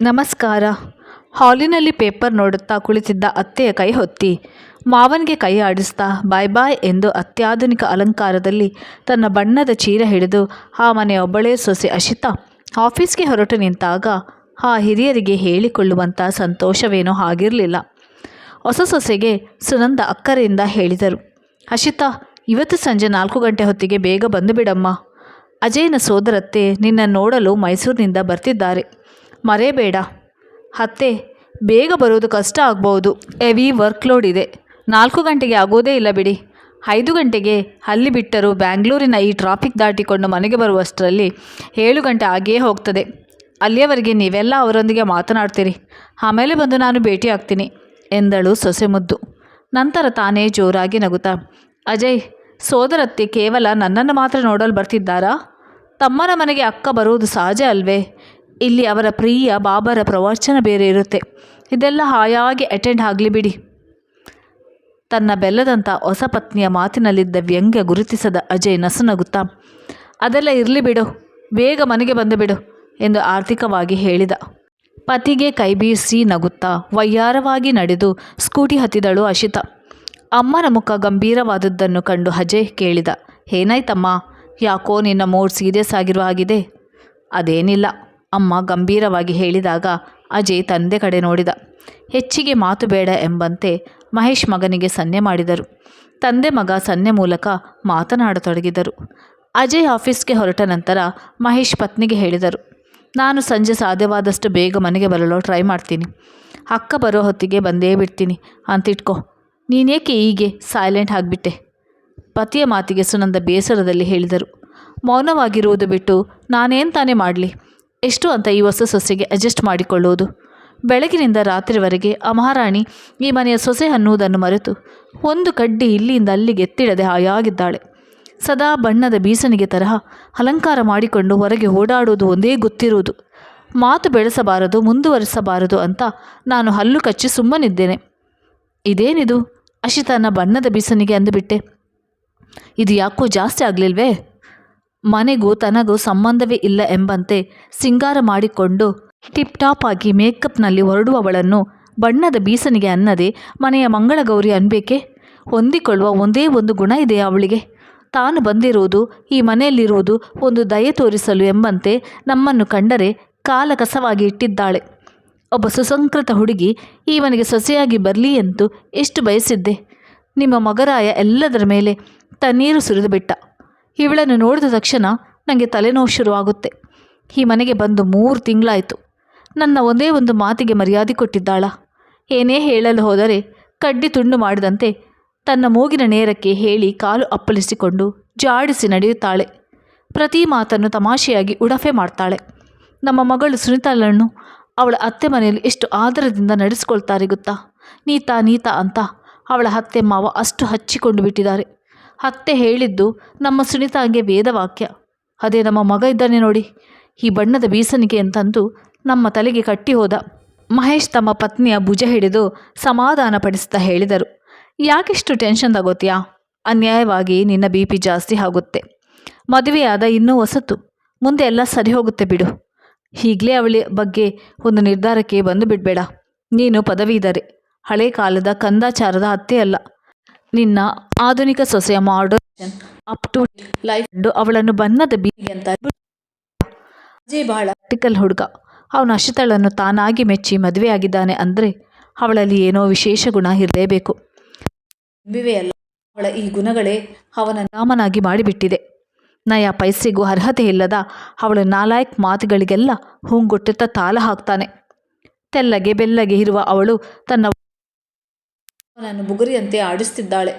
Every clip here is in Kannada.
ನಮಸ್ಕಾರ. ಹಾಲಿನಲ್ಲಿ ಪೇಪರ್ ನೋಡುತ್ತಾ ಕುಳಿತಿದ್ದ ಅತ್ತೆಯ ಕೈ ಹೊತ್ತಿ. ಮಾವನಿಗೆ ಕೈ ಆಡಿಸ್ತಾ ಬಾಯ್ ಬಾಯ್ ಎಂದು ಅತ್ಯಾಧುನಿಕ ಅಲಂಕಾರದಲ್ಲಿ ತನ್ನ ಬಣ್ಣದ ಚೀರ ಹಿಡಿದು ಆ ಮನೆಯ ಒಬ್ಬಳೇ ಸೊಸೆ ಅಶಿತಾ ಆಫೀಸ್ಗೆ ಹೊರಟು ನಿಂತಾಗ ಆ ಹಿರಿಯರಿಗೆ ಹೇಳಿಕೊಳ್ಳುವಂಥ ಸಂತೋಷವೇನೋ ಆಗಿರಲಿಲ್ಲ. ಹೊಸ ಸೊಸೆಗೆ ಸುನಂದ ಅಕ್ಕರೆಯಿಂದ ಹೇಳಿದರು. ಅಶಿತಾ, ಇವತ್ತು ಸಂಜೆ ನಾಲ್ಕು ಗಂಟೆ ಹೊತ್ತಿಗೆ ಬೇಗ ಬಂದು ಬಿಡಮ್ಮ. ಅಜಯ್ನ ಸೋದರತ್ತೆ ನಿನ್ನ ನೋಡಲು ಮೈಸೂರಿನಿಂದ ಬರ್ತಿದ್ದಾರೆ. ಮರೆಯಬೇಡ ಅತ್ತೆ, ಬೇಗ ಬರೋದು ಕಷ್ಟ ಆಗ್ಬೋದು. ಹೆವಿ ವರ್ಕ್ಲೋಡ್ ಇದೆ. ನಾಲ್ಕು ಗಂಟೆಗೆ ಆಗೋದೇ ಇಲ್ಲ ಬಿಡಿ. ಐದು ಗಂಟೆಗೆ ಅಲ್ಲಿ ಬಿಟ್ಟರೂ ಬ್ಯಾಂಗ್ಳೂರಿನ ಈ ಟ್ರಾಫಿಕ್ ದಾಟಿಕೊಂಡು ಮನೆಗೆ ಬರುವಷ್ಟರಲ್ಲಿ ಏಳು ಗಂಟೆ ಆಗಿಯೇ ಹೋಗ್ತದೆ. ಅಲ್ಲಿಯವರೆಗೆ ನೀವೆಲ್ಲ ಅವರೊಂದಿಗೆ ಮಾತನಾಡ್ತೀರಿ. ಆಮೇಲೆ ಬಂದು ನಾನು ಭೇಟಿ ಆಗ್ತೀನಿ, ಎಂದಳು ಸೊಸೆ ಮುದ್ದು ನಂತರ ತಾನೇ ಜೋರಾಗಿ ನಗುತ್ತಾ, ಅಜಯ್, ಸೋದರತ್ತೆ ಕೇವಲ ನನ್ನನ್ನು ಮಾತ್ರ ನೋಡಲು ಬರ್ತಿದ್ದಾರಾ? ತಮ್ಮನ ಮನೆಗೆ ಅಕ್ಕ ಬರುವುದು ಸಹಜ ಅಲ್ವೇ? ಇಲ್ಲಿ ಅವರ ಪ್ರಿಯ ಬಾಬರ ಪ್ರವಚನ ಬೇರೆ ಇರುತ್ತೆ. ಇದೆಲ್ಲ ಹಾಯಾಗಿ ಅಟೆಂಡ್ ಆಗಲಿ ಬಿಡಿ. ತನ್ನ ಬೆಲ್ಲದಂಥ ಹೊಸ ಪತ್ನಿಯ ಮಾತಿನಲ್ಲಿದ್ದ ವ್ಯಂಗ್ಯ ಗುರುತಿಸದ ಅಜಯ್ ನಸುನಗುತ್ತಾ, ಅದೆಲ್ಲ ಇರಲಿ ಬಿಡು, ಬೇಗ ಮನೆಗೆ ಬಂದು ಬಿಡು, ಎಂದು ಆರ್ಥಿಕವಾಗಿ ಹೇಳಿದ. ಪತಿಗೆ ಕೈ ಬೀಸಿ ನಗುತ್ತಾ ವಯ್ಯಾರವಾಗಿ ನಡೆದು ಸ್ಕೂಟಿ ಹತ್ತಿದಳು ಅಶಿತ. ಅಮ್ಮನ ಮುಖ ಗಂಭೀರವಾದದ್ದನ್ನು ಕಂಡು ಅಜಯ್ ಕೇಳಿದ, ಏನಾಯ್ತಮ್ಮ, ಯಾಕೋ ನಿನ್ನ ಮೂಡ್ ಸೀರಿಯಸ್ ಆಗಿರುವ ಆಗಿದೆ ಅದೇನಿಲ್ಲ ಅಮ್ಮ ಗಂಭೀರವಾಗಿ ಹೇಳಿದಾಗ ಅಜಯ್ ತಂದೆ ಕಡೆ ನೋಡಿದ. ಹೆಚ್ಚಿಗೆ ಮಾತು ಬೇಡ ಎಂಬಂತೆ ಮಹೇಶ್ ಮಗನಿಗೆ ಸನ್ನೆ ಮಾಡಿದರು. ತಂದೆ ಮಗ ಸನ್ನೆ ಮೂಲಕ ಮಾತನಾಡತೊಡಗಿದರು. ಅಜಯ್ ಆಫೀಸ್ಗೆ ಹೊರಟ ನಂತರ ಮಹೇಶ್ ಪತ್ನಿಗೆ ಹೇಳಿದರು, ನಾನು ಸಂಜೆ ಸಾಧ್ಯವಾದಷ್ಟು ಬೇಗ ಮನೆಗೆ ಬರಲು ಟ್ರೈ ಮಾಡ್ತೀನಿ. ಅಕ್ಕ ಬರೋ ಹೊತ್ತಿಗೆ ಬಂದೇ ಬಿಡ್ತೀನಿ. ಅಂತಿಟ್ಕೋ. ನೀನೇಕೆ ಹೀಗೆ ಸೈಲೆಂಟ್ ಆಗಿಬಿಟ್ಟೆ? ಪತಿಯ ಮಾತಿಗೆ ಸುನಂದ ಬೇಸರದಲ್ಲಿ ಹೇಳಿದರು, ಮೌನವಾಗಿರುವುದು ಬಿಟ್ಟು ನಾನೇನು ತಾನೇ ಮಾಡಲಿ? ಎಷ್ಟು ಅಂತ ಈ ಹೊಸ ಸೊಸೆಗೆ ಅಡ್ಜಸ್ಟ್ ಮಾಡಿಕೊಳ್ಳುವುದು ಬೆಳಗಿನಿಂದ ರಾತ್ರಿವರೆಗೆ ಆ ಮಹಾರಾಣಿ ಈ ಮನೆಯ ಸೊಸೆ ಅನ್ನುವುದನ್ನು ಮರೆತು ಒಂದು ಕಡ್ಡಿ ಇಲ್ಲಿಂದ ಅಲ್ಲಿಗೆ ಎತ್ತಿಡದೆ ಹಾಯಾಗಿದ್ದಾಳೆ. ಸದಾ ಬಣ್ಣದ ಬೀಸಣಿಗೆ ತರಹ ಅಲಂಕಾರ ಮಾಡಿಕೊಂಡು ಹೊರಗೆ ಓಡಾಡುವುದು ಒಂದೇ ಗೊತ್ತಿರುವುದು. ಮಾತು ಬೆಳೆಸಬಾರದು, ಮುಂದುವರಿಸಬಾರದು ಅಂತ ನಾನು ಹಲ್ಲು ಕಚ್ಚಿ ಸುಮ್ಮನಿದ್ದೇನೆ. ಇದೇನಿದು? ಅಶಿತನ ಬಣ್ಣದ ಬೀಸಣಿಗೆ ಅಂದುಬಿಟ್ಟೆ. ಇದು ಯಾಕೋ ಜಾಸ್ತಿ ಆಗಲಿಲ್ವೇ? ಮನೆಗೂ ತನಗೂ ಸಂಬಂಧವೇ ಇಲ್ಲ ಎಂಬಂತೆ ಸಿಂಗಾರ ಮಾಡಿಕೊಂಡು ಟಿಪ್ ಟಾಪ್ ಆಗಿ ಮೇಕಪ್ನಲ್ಲಿ ಹೊರಡುವವಳನ್ನು ಬಣ್ಣದ ಬೀಸನಿಗೆ ಅನ್ನದೆ ಮನೆಯ ಮಂಗಳಗೌರಿ ಅನ್ಬೇಕೆ? ಹೊಂದಿಕೊಳ್ಳುವ ಒಂದೇ ಒಂದು ಗುಣ ಇದೆ ಅವಳಿಗೆ. ತಾನು ಬಂದಿರುವುದು ಈ ಮನೆಯಲ್ಲಿರುವುದು ಒಂದು ದಯೆ ತೋರಿಸಲು ಎಂಬಂತೆ ನಮ್ಮನ್ನು ಕಂಡರೆ ಕಾಲ ಕಸವಾಗಿ ಇಟ್ಟಿದ್ದಾಳೆ. ಒಬ್ಬ ಸುಸಂಕೃತ ಹುಡುಗಿ ಈ ಮನೆಗೆ ಸೊಸೆಯಾಗಿ ಬರಲಿ ಎಂದು ಎಷ್ಟು ಬಯಸಿದ್ದೆ. ನಿಮ್ಮ ಮಗರಾಯ ಎಲ್ಲದರ ಮೇಲೆ ತನ್ನೀರು ಸುರಿದು ಬಿಟ್ಟ. ಇವಳನ್ನು ನೋಡಿದ ತಕ್ಷಣ ನನಗೆ ತಲೆನೋವು ಶುರುವಾಗುತ್ತೆ. ಈ ಮನೆಗೆ ಬಂದು ಮೂರು ತಿಂಗಳಾಯಿತು. ನನ್ನ ಒಂದೇ ಒಂದು ಮಾತಿಗೆ ಮರ್ಯಾದೆ ಕೊಟ್ಟಿದ್ದಾಳ. ಏನೇ ಹೇಳಲು ಹೋದರೆ ಕಡ್ಡಿ ತುಂಡು ಮಾಡಿದಂತೆ ತನ್ನ ಮೂಗಿನ ನೇರಕ್ಕೆ ಹೇಳಿ ಕಾಲು ಅಪ್ಪಳಿಸಿಕೊಂಡು ಜಾಡಿಸಿ ನಡೆಯುತ್ತಾಳೆ. ಪ್ರತಿ ಮಾತನ್ನು ತಮಾಷೆಯಾಗಿ ಉಡಫೆ ಮಾಡ್ತಾಳೆ. ನಮ್ಮ ಮಗಳು ಸುನಿತಾಳನ್ನು ಅವಳ ಅತ್ತೆ ಮನೆಯಲ್ಲಿ ಎಷ್ಟು ಆದರದಿಂದ ನಡೆಸ್ಕೊಳ್ತಾರೆ ಗೊತ್ತಾ? ನೀತಾ ನೀತಾ ಅಂತ ಅವಳ ಅತ್ತೆ ಮಾವ ಅಷ್ಟು ಹಚ್ಚಿಕೊಂಡು ಬಿಟ್ಟಿದ್ದಾರೆ. ಅತ್ತೆ ಹೇಳಿದ್ದು ನಮ್ಮ ಸುನಿತಾಗೆ ವೇದವಾಕ್ಯ. ಅದೇ ನಮ್ಮ ಮಗ ಇದ್ದಾನೆ ನೋಡಿ. ಈ ಬಣ್ಣದ ಬೀಸನಿಗೆ ಅಂತಂದು ನಮ್ಮ ತಲೆಗೆ ಕಟ್ಟಿ ಹೋದ. ಮಹೇಶ್ ತಮ್ಮ ಪತ್ನಿಯ ಭುಜ ಹಿಡಿದು ಸಮಾಧಾನಪಡಿಸ್ತಾ ಹೇಳಿದರು. ಯಾಕಿಷ್ಟು ಟೆನ್ಷನ್ ತಗೋತೀಯಾ? ಅನ್ಯಾಯವಾಗಿ ನಿನ್ನ ಬಿ ಪಿ ಜಾಸ್ತಿ ಆಗುತ್ತೆ. ಮದುವೆಯಾದ ಇನ್ನೂ ಹೊಸತು. ಮುಂದೆ ಎಲ್ಲ ಸರಿ ಹೋಗುತ್ತೆ ಬಿಡು. ಈಗಲೇ ಅವಳ ಬಗ್ಗೆ ಒಂದು ನಿರ್ಧಾರಕ್ಕೆ ಬಂದು ಬಿಡಬೇಡ. ನೀನು ಪದವೀಧರೆ. ಹಳೆ ಕಾಲದ ಕಂದಾಚಾರದ ಅತ್ತೆ ಅಲ್ಲ. ನಿನ್ನ ಆಧುನಿಕ ಸೊಸೆಯ ಮಾಡರ್ನ್ ಅಪ್ ಟು ಲೈಫ್ ಅವಳನ್ನು ಬಣ್ಣದ ಬೀಗಿ ಅಂತ ಅಜಯ್ ಬಹಳ ಪ್ರಾಕ್ಟಿಕಲ್ ಹುಡುಗ. ಅವನು ಅಶಿತಳನ್ನು ತಾನಾಗಿ ಮೆಚ್ಚಿ ಮದುವೆಯಾಗಿದ್ದಾನೆ ಅಂದರೆ ಅವಳಲ್ಲಿ ಏನೋ ವಿಶೇಷ ಗುಣ ಇರಲೇಬೇಕು. ಅಲ್ಲ ಅವಳ ಈ ಗುಣಗಳೇ ಅವನ ನಾಮನಾಗಿ ಮಾಡಿಬಿಟ್ಟಿದೆ. ನಯ ಪೈಸೆಗೂ ಅರ್ಹತೆ ಇಲ್ಲದ ಅವಳ ನಾಲಾಯಕ್ ಮಾತುಗಳಿಗೆಲ್ಲ ಹೂಂಗುಟ್ಟುತ್ತಾ ತಾಲ ಹಾಕ್ತಾನೆ. ತೆಲ್ಲಗೆ ಬೆಲ್ಲಗೆ ಇರುವ ಅವಳು ತನ್ನ ಅವನನ್ನು ಬುಗುರಿಯಂತೆ ಆಡಿಸ್ತಿದ್ದಾಳೆ.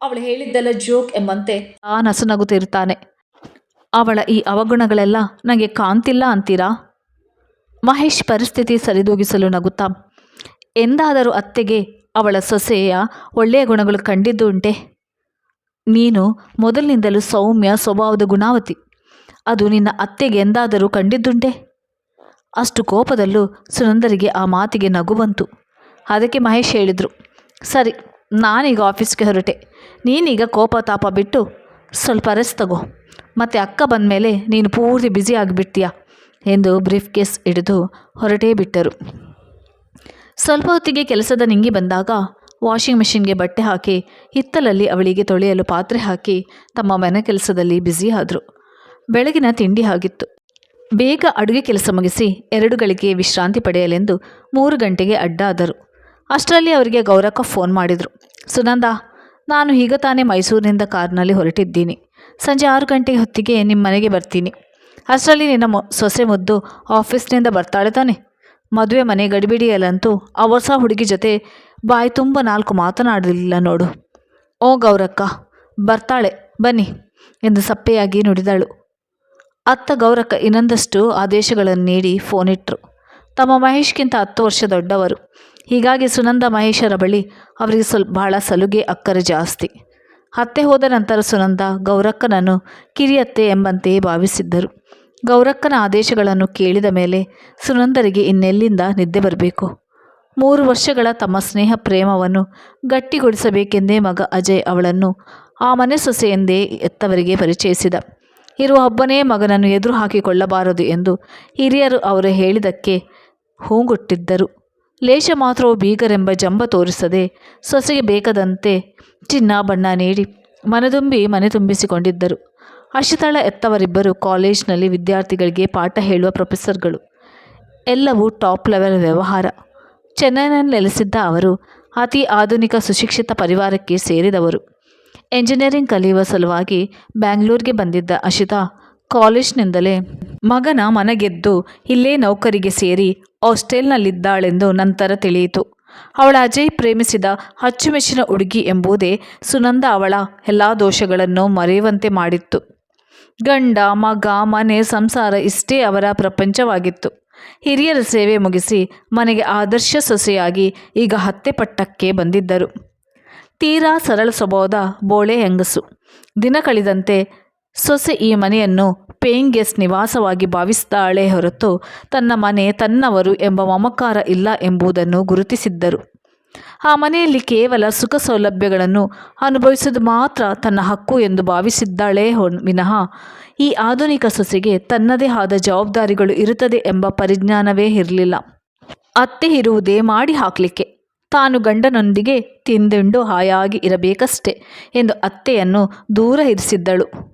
ಅವಳು ಹೇಳಿದ್ದೆಲ್ಲ ಜೋಕ್ ಎಂಬಂತೆ ಆ ನಸುನಗುತ್ತಿರ್ತಾನೆ. ಅವಳ ಈ ಅವಗುಣಗಳೆಲ್ಲ ನನಗೆ ಕಾಣ್ತಿಲ್ಲ ಅಂತೀರಾ? ಮಹೇಶ್ ಪರಿಸ್ಥಿತಿ ಸರಿದೂಗಿಸಲು ನಗುತ್ತಾ, ಎಂದಾದರೂ ಅತ್ತೆಗೆ ಅವಳ ಸೊಸೆಯ ಒಳ್ಳೆಯ ಗುಣಗಳು ಕಂಡಿದ್ದು ಉಂಟೆ. ನೀನು ಮೊದಲಿನಿಂದಲೂ ಸೌಮ್ಯ ಸ್ವಭಾವದ ಗುಣಾವತಿ. ಅದು ನಿನ್ನ ಅತ್ತೆಗೆ ಎಂದಾದರೂ ಕಂಡಿದ್ದುಂಟೆ? ಅಷ್ಟು ಕೋಪದಲ್ಲೂ ಸುನಂದರಿಗೆ ಆ ಮಾತಿಗೆ ನಗು ಬಂತು. ಅದಕ್ಕೆ ಮಹೇಶ್ ಹೇಳಿದರು ಸರಿ, ನಾನೀಗ ಆಫೀಸ್ಗೆ ಹೊರಟೆ. ನೀನೀಗ ಕೋಪ ತಾಪ ಬಿಟ್ಟು ಸ್ವಲ್ಪ ರೆಸ್ಟ್ ತಗೋ. ಮತ್ತು ಅಕ್ಕ ಬಂದ ಮೇಲೆ ನೀನು ಪೂರ್ತಿ ಬ್ಯುಸಿ ಆಗಿಬಿಡ್ತೀಯ ಎಂದು ಬ್ರೀಫ್ ಕೇಸ್ ಹಿಡಿದು ಹೊರಟೇ ಬಿಟ್ಟರು. ಸ್ವಲ್ಪ ಹೊತ್ತಿಗೆ ಕೆಲಸದ ನಿಂಗಿ ಬಂದಾಗ ವಾಷಿಂಗ್ ಮೆಷಿನ್ಗೆ ಬಟ್ಟೆ ಹಾಕಿ, ಹಿತ್ತಲಲ್ಲಿ ಅವಳಿಗೆ ತೊಳೆಯಲು ಪಾತ್ರೆ ಹಾಕಿ ತಮ್ಮ ಮನೆ ಕೆಲಸದಲ್ಲಿ ಬ್ಯುಸಿ ಆದರು. ಬೆಳಗಿನ ತಿಂಡಿ ಆಗಿತ್ತು. ಬೇಗ ಅಡುಗೆ ಕೆಲಸ ಮುಗಿಸಿ ಎರಡು ಗಳಿಗೆ ವಿಶ್ರಾಂತಿ ಪಡೆಯಲೆಂದು ಮೂರು ಗಂಟೆಗೆ ಅಡ್ಡಾದರು ಅಷ್ಟರಲ್ಲಿ ಅವರಿಗೆ ಗೌರಕ್ಕ ಫೋನ್ ಮಾಡಿದರು. ಸುನಂದ, ನಾನು ಈಗ ತಾನೇ ಮೈಸೂರಿನಿಂದ ಕಾರ್ನಲ್ಲಿ ಹೊರಟಿದ್ದೀನಿ. ಸಂಜೆ ಆರು ಗಂಟೆ ಹೊತ್ತಿಗೆ ನಿಮ್ಮ ಮನೆಗೆ ಬರ್ತೀನಿ. ಅಷ್ಟರಲ್ಲಿ ನಿನ್ನ ಮೊ, ಸೊಸೆ ಮುದ್ದು ಆಫೀಸ್ನಿಂದ ಬರ್ತಾಳೆ ತಾನೆ? ಮದುವೆ ಮನೆ ಗಡಿಬಿಡಿಯಲ್ಲಂತೂ ಆ ಹೊಸ ಹುಡುಗಿ ಜೊತೆ ಬಾಯಿ ತುಂಬ ನಾಲ್ಕು ಮಾತನಾಡಲಿಲ್ಲ ನೋಡು. ಓ ಗೌರಕ್ಕ, ಬರ್ತಾಳೆ, ಬನ್ನಿ ಎಂದು ಸಪ್ಪೆಯಾಗಿ ನುಡಿದಳು. ಅತ್ತ ಗೌರಕ್ಕ ಇನ್ನೊಂದಷ್ಟು ಆದೇಶಗಳನ್ನು ನೀಡಿ ಫೋನ್ ಇಟ್ಟರು ತಮ್ಮ ಮಹೇಶ್ಗಿಂತ ಹತ್ತು ವರ್ಷ ದೊಡ್ಡವರು. ಹೀಗಾಗಿ ಸುನಂದ ಮಹೇಶರ ಬಳಿ ಅವರಿಗೆ ಸ್ವಲ್ಪ ಬಹಳ ಸಲುಗೆ ಅಕ್ಕರೆ ಜಾಸ್ತಿ. ಅತ್ತೆ ಹೋದ ನಂತರ ಸುನಂದ ಗೌರಕ್ಕನನ್ನು ಕಿರಿಯತ್ತೆ ಎಂಬಂತೆಯೇ ಭಾವಿಸಿದ್ದರು. ಗೌರಕ್ಕನ ಆದೇಶಗಳನ್ನು ಕೇಳಿದ ಮೇಲೆ ಸುನಂದರಿಗೆ ಇನ್ನೆಲ್ಲಿಂದ ನಿದ್ದೆ ಬರಬೇಕು? ಮೂರು ವರ್ಷಗಳ ತಮ್ಮ ಸ್ನೇಹ ಪ್ರೇಮವನ್ನು ಗಟ್ಟಿಗೊಳಿಸಬೇಕೆಂದೇ ಮಗ ಅಜಯ್ ಅವಳನ್ನು ಆ ಮನೆ ಸೊಸೆಯೆಂದೇ ಎತ್ತವರಿಗೆ ಪರಿಚಯಿಸಿದ. ಇರುವ ಒಬ್ಬನೇ ಮಗನನ್ನು ಎದುರು ಹಾಕಿಕೊಳ್ಳಬಾರದು ಎಂದು ಹಿರಿಯರು ಅವರು ಹೇಳಿದಕ್ಕೆ ಹೂಗುಟ್ಟಿದ್ದರು. ಲೇಷ ಮಾತ್ರವು ಬೀಗರೆಂಬ ಜಂಬ ತೋರಿಸದೆ ಸೊಸೆಗೆ ಬೇಕದಂತೆ ಚಿನ್ನ, ಬಣ್ಣ ನೀಡಿ ಮನದುಂಬಿ ಮನೆ ತುಂಬಿಸಿಕೊಂಡಿದ್ದರು. ಅಶಿತಳ ಎತ್ತವರಿಬ್ಬರು ಕಾಲೇಜ್ನಲ್ಲಿ ವಿದ್ಯಾರ್ಥಿಗಳಿಗೆ ಪಾಠ ಹೇಳುವ ಪ್ರೊಫೆಸರ್ಗಳು. ಎಲ್ಲವೂ ಟಾಪ್ ಲೆವೆಲ್ ವ್ಯವಹಾರ. ಚೆನ್ನೈನಲ್ಲಿ ನೆಲೆಸಿದ್ದ ಅವರು ಅತಿ ಆಧುನಿಕ ಸುಶಿಕ್ಷಿತ ಪರಿವಾರಕ್ಕೆ ಸೇರಿದವರು. ಎಂಜಿನಿಯರಿಂಗ್ ಕಲಿಯುವ ಸಲುವಾಗಿ ಬ್ಯಾಂಗ್ಳೂರಿಗೆ ಬಂದಿದ್ದ ಅಶಿತಾ ಕಾಲೇಜ್ನಿಂದಲೇ ಮಗನ ಮನಗೆದ್ದು ಇಲ್ಲೇ ನೌಕರಿಗೆ ಸೇರಿ ಹಾಸ್ಟೆಲ್ನಲ್ಲಿದ್ದಾಳೆಂದು ನಂತರ ತಿಳಿಯಿತು. ಅವಳ ಅಜಯ್ ಪ್ರೇಮಿಸಿದ ಅಚ್ಚುಮೆಚ್ಚಿನ ಹುಡುಗಿ ಎಂಬುದೇ ಸುನಂದ ಅವಳ ಎಲ್ಲ ದೋಷಗಳನ್ನು ಮರೆಯುವಂತೆ ಮಾಡಿತ್ತು. ಗಂಡ, ಮಗ, ಮನೆ, ಸಂಸಾರ ಇಷ್ಟೇ ಅವರ ಪ್ರಪಂಚವಾಗಿತ್ತು. ಹಿರಿಯರ ಸೇವೆ ಮುಗಿಸಿ ಮನೆಗೆ ಆದರ್ಶ ಸೊಸೆಯಾಗಿ ಈಗ ಹತ್ತೆ ಪಟ್ಟಕ್ಕೆ ಬಂದಿದ್ದರು. ತೀರಾ ಸರಳ ಸ್ವಭಾವದ ಬೋಳೆ ಹೆಂಗಸು. ದಿನ ಕಳೆದಂತೆ ಸೊಸೆ ಈ ಮನೆಯನ್ನು ಪೇಯಿಂಗ್ ಗೆಸ್ಟ್ ನಿವಾಸವಾಗಿ ಭಾವಿಸುತ್ತಾಳೆ ಹೊರತು ತನ್ನ ಮನೆ ತನ್ನವರು ಎಂಬ ಮಮಕಾರ ಇಲ್ಲ ಎಂಬುದನ್ನು ಗುರುತಿಸಿದ್ದರು. ಆ ಮನೆಯಲ್ಲಿ ಕೇವಲ ಸುಖ ಸೌಲಭ್ಯಗಳನ್ನು ಅನುಭವಿಸುವುದು ಮಾತ್ರ ತನ್ನ ಹಕ್ಕು ಎಂದು ಭಾವಿಸಿದ್ದಾಳೆ ವಿನಃ ಈ ಆಧುನಿಕ ಸೊಸೆಗೆ ತನ್ನದೇ ಆದ ಜವಾಬ್ದಾರಿಗಳು ಇರುತ್ತದೆ ಎಂಬ ಪರಿಜ್ಞಾನವೇ ಇರಲಿಲ್ಲ. ಅತ್ತೆ ಇರುವುದೇ ಮಾಡಿ ಹಾಕಲಿಕ್ಕೆ. ತಾನು ಗಂಡನೊಂದಿಗೆ ತಿಂದುಂಡು ಹಾಯಾಗಿ ಇರಬೇಕಷ್ಟೆ ಎಂದು ಅತ್ತೆಯನ್ನು ದೂರ ಇರಿಸಿದ್ದಳು.